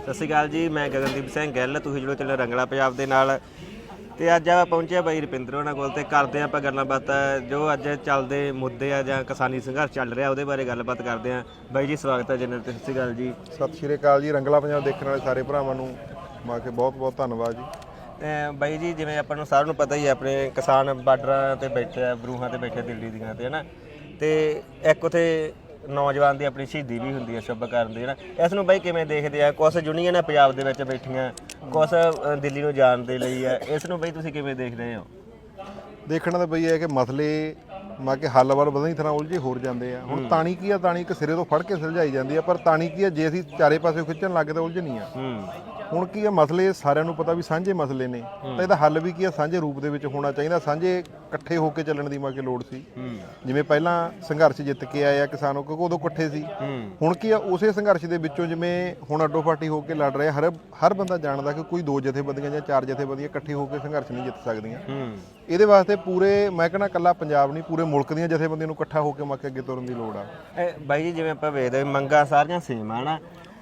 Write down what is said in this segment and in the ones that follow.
ਸਤਿ ਸ਼੍ਰੀ ਅਕਾਲ ਜੀ ਮੈਂ ਗਗਨਦੀਪ ਸਿੰਘ ਗਿੱਲ ਤੁਸੀਂ ਜਿਹੜੇ ਚੱਲ ਰੰਗਲਾ ਪੰਜਾਬ ਦੇ ਨਾਲ। ਤੇ ਅੱਜ ਆਪਾਂ ਪਹੁੰਚਿਆ ਬਾਈ ਰੁਪਿੰਦਰ ਉਹਨਾਂ ਕੋਲ ਤੇ ਕਰਦੇ ਆਪਾਂ ਗੱਲਾਂ ਬਾਤਾਂ ਜੋ ਅੱਜ ਚੱਲਦੇ ਮੁੱਦੇ ਆ ਜਾਂ ਕਿਸਾਨੀ ਸੰਘਰਸ਼ ਚੱਲ ਰਿਹਾ ਉਹਦੇ ਬਾਰੇ ਗੱਲਬਾਤ ਕਰਦੇ ਹਾਂ। ਬਾਈ ਜੀ ਸਵਾਗਤ ਹੈ ਜਨਰਲ ਸਤਿ ਸ਼੍ਰੀ ਅਕਾਲ ਜੀ। ਸਤਿ ਸ਼੍ਰੀ ਅਕਾਲ ਜੀ ਰੰਗਲਾ ਪੰਜਾਬ ਦੇਖਣ ਵਾਲੇ ਸਾਰੇ ਭਰਾਵਾਂ ਨੂੰ ਮਾ ਕੇ ਬਹੁਤ ਬਹੁਤ ਧੰਨਵਾਦ ਜੀ। ਬਾਈ ਜੀ ਜਿਵੇਂ ਆਪਾਂ ਨੂੰ ਸਾਰਿਆਂ ਨੂੰ ਪਤਾ ਹੀ ਹੈ ਆਪਣੇ ਕਿਸਾਨ ਬਾਰਡਰਾਂ ਤੇ ਬੈਠੇ ਆ ਬਰੂਹਾਂ ਤੇ ਬੈਠੇ ਦਿੱਲੀ ਦੀਆਂ ਤੇ ਹਨਾ? ਤੇ ਇੱਕ ਉਥੇ ਨੌਜਵਾਨ ਦੀ ਆਪਣੀ ਸ਼ਹੀਦੀ ਵੀ ਹੁੰਦੀ ਹੈ ਸ਼ੁਭ ਕਰਨ ਦੀ ਹਨਾ ਇਸ ਨੂੰ ਬਾਈ ਕਿਵੇਂ ਦੇਖਦੇ ਆ? ਕੁਝ ਯੂਨੀਅਨ ਪੰਜਾਬ ਦੇ ਵਿੱਚ ਬੈਠੀਆਂ ਕੁਝ ਦਿੱਲੀ ਨੂੰ ਜਾਣ ਦੇ ਲਈ ਹੈ। ਇਸ ਨੂੰ ਬਾਈ ਤੁਸੀਂ ਕਿਵੇਂ ਦੇਖਦੇ ਹੋ? ਦੇਖਣਾ ਤਾਂ ਬਈ ਹੈ ਕਿ ਮਸਲੇ ਮਾ ਕੇ ਹੱਲ ਵੱਲ ਵਧਣੀ ਤਰ੍ਹਾਂ ਉਲਝੇ ਹੋਰ ਜਾਂਦੇ ਆ। ਹੁਣ ਤਾਣੀ ਕੀ ਆ ਤਾਣੀ ਇੱਕ ਸਿਰੇ ਤੋਂ ਫੜ ਕੇ ਸੁਲਝਾਈ ਜਾਂਦੀ ਆ ਪਰ ਤਾਣੀ ਕੀ ਆ ਜੇ ਅਸੀਂ ਚਾਰੇ ਪਾਸੇ ਖਿੱਚਣ ਲੱਗੇ ਤਾਂ ਉਲਝਣੀ ਆ। ਹੂੰ। ਹੁਣ ਕੀ ਆ ਮਸਲੇ ਸਾਰਿਆਂ ਨੂੰ ਪਤਾ ਵੀ ਸਾਂਝੇ ਮਸਲੇ ਨੇ। ਤਾਂ ਇਹਦਾ ਹੱਲ ਵੀ ਕੀ ਆ ਸਾਂਝੇ ਰੂਪ ਦੇ ਵਿੱਚ ਹੋਣਾ ਚਾਹੀਦਾ। ਸਾਂਝੇ ਇਕੱਠੇ ਹੋ ਕੇ ਚੱਲਣ ਦੀ ਮਾ ਕੇ ਲੋੜ ਸੀ। ਹੂੰ। ਜਿਵੇਂ ਪਹਿਲਾਂ ਸੰਘਰਸ਼ ਜਿੱਤ ਕੇ ਆਏ ਆ ਕਿਸਾਨੋ ਕਿਉਂਕਿ ਉਦੋਂ ਇਕੱਠੇ ਸੀ। ਹੂੰ। ਹੁਣ ਕੀ ਆ ਉਸੇ ਸੰਘਰਸ਼ ਦੇ ਵਿੱਚੋਂ ਜਿਵੇਂ ਹੁਣ ਅੱਡੋ ਪਾਰਟੀ ਹੋ ਕੇ ਲੜ ਰਹੇ ਹਰ ਹਰ ਬੰਦਾ ਜਾਣਦਾ ਕਿ ਕੋਈ ਦੋ ਜਥੇਬੰਦੀਆਂ ਜਾਂ ਚਾਰ ਜਥੇਬੰਦੀਆਂ ਇਕੱਠੇ ਹੋ ਕੇ ਸੰਘਰਸ਼ ਨਹੀਂ ਜਿੱਤ ਸਕਦੀਆਂ। ਹੂੰ। ਇਹਦੇ ਵਾਸਤੇ ਪੂਰੇ ਮੈਂ ਕਹਿੰਦਾ ਕੱਲਾ ਪੰਜਾਬ ਨਹੀਂ ਪੂਰੇ ਮੁਲਕ ਦੀਆਂ ਜਥੇਬੰਦੀਆਂ ਨੂੰ ਇਕੱਠਾ ਹੋ ਕੇ ਮੱਕੇ ਅੱਗੇ ਤੁਰਨ ਦੀ ਲੋੜ ਆ। ਬਾਈ ਜੀ ਜਿਵੇਂ ਆਪਾਂ ਵੇਖਦੇ ਹਾਂ, ਮੰਗਾਂ ਸਾਰੀਆਂ ਸੇਮ ਆ ਨਾ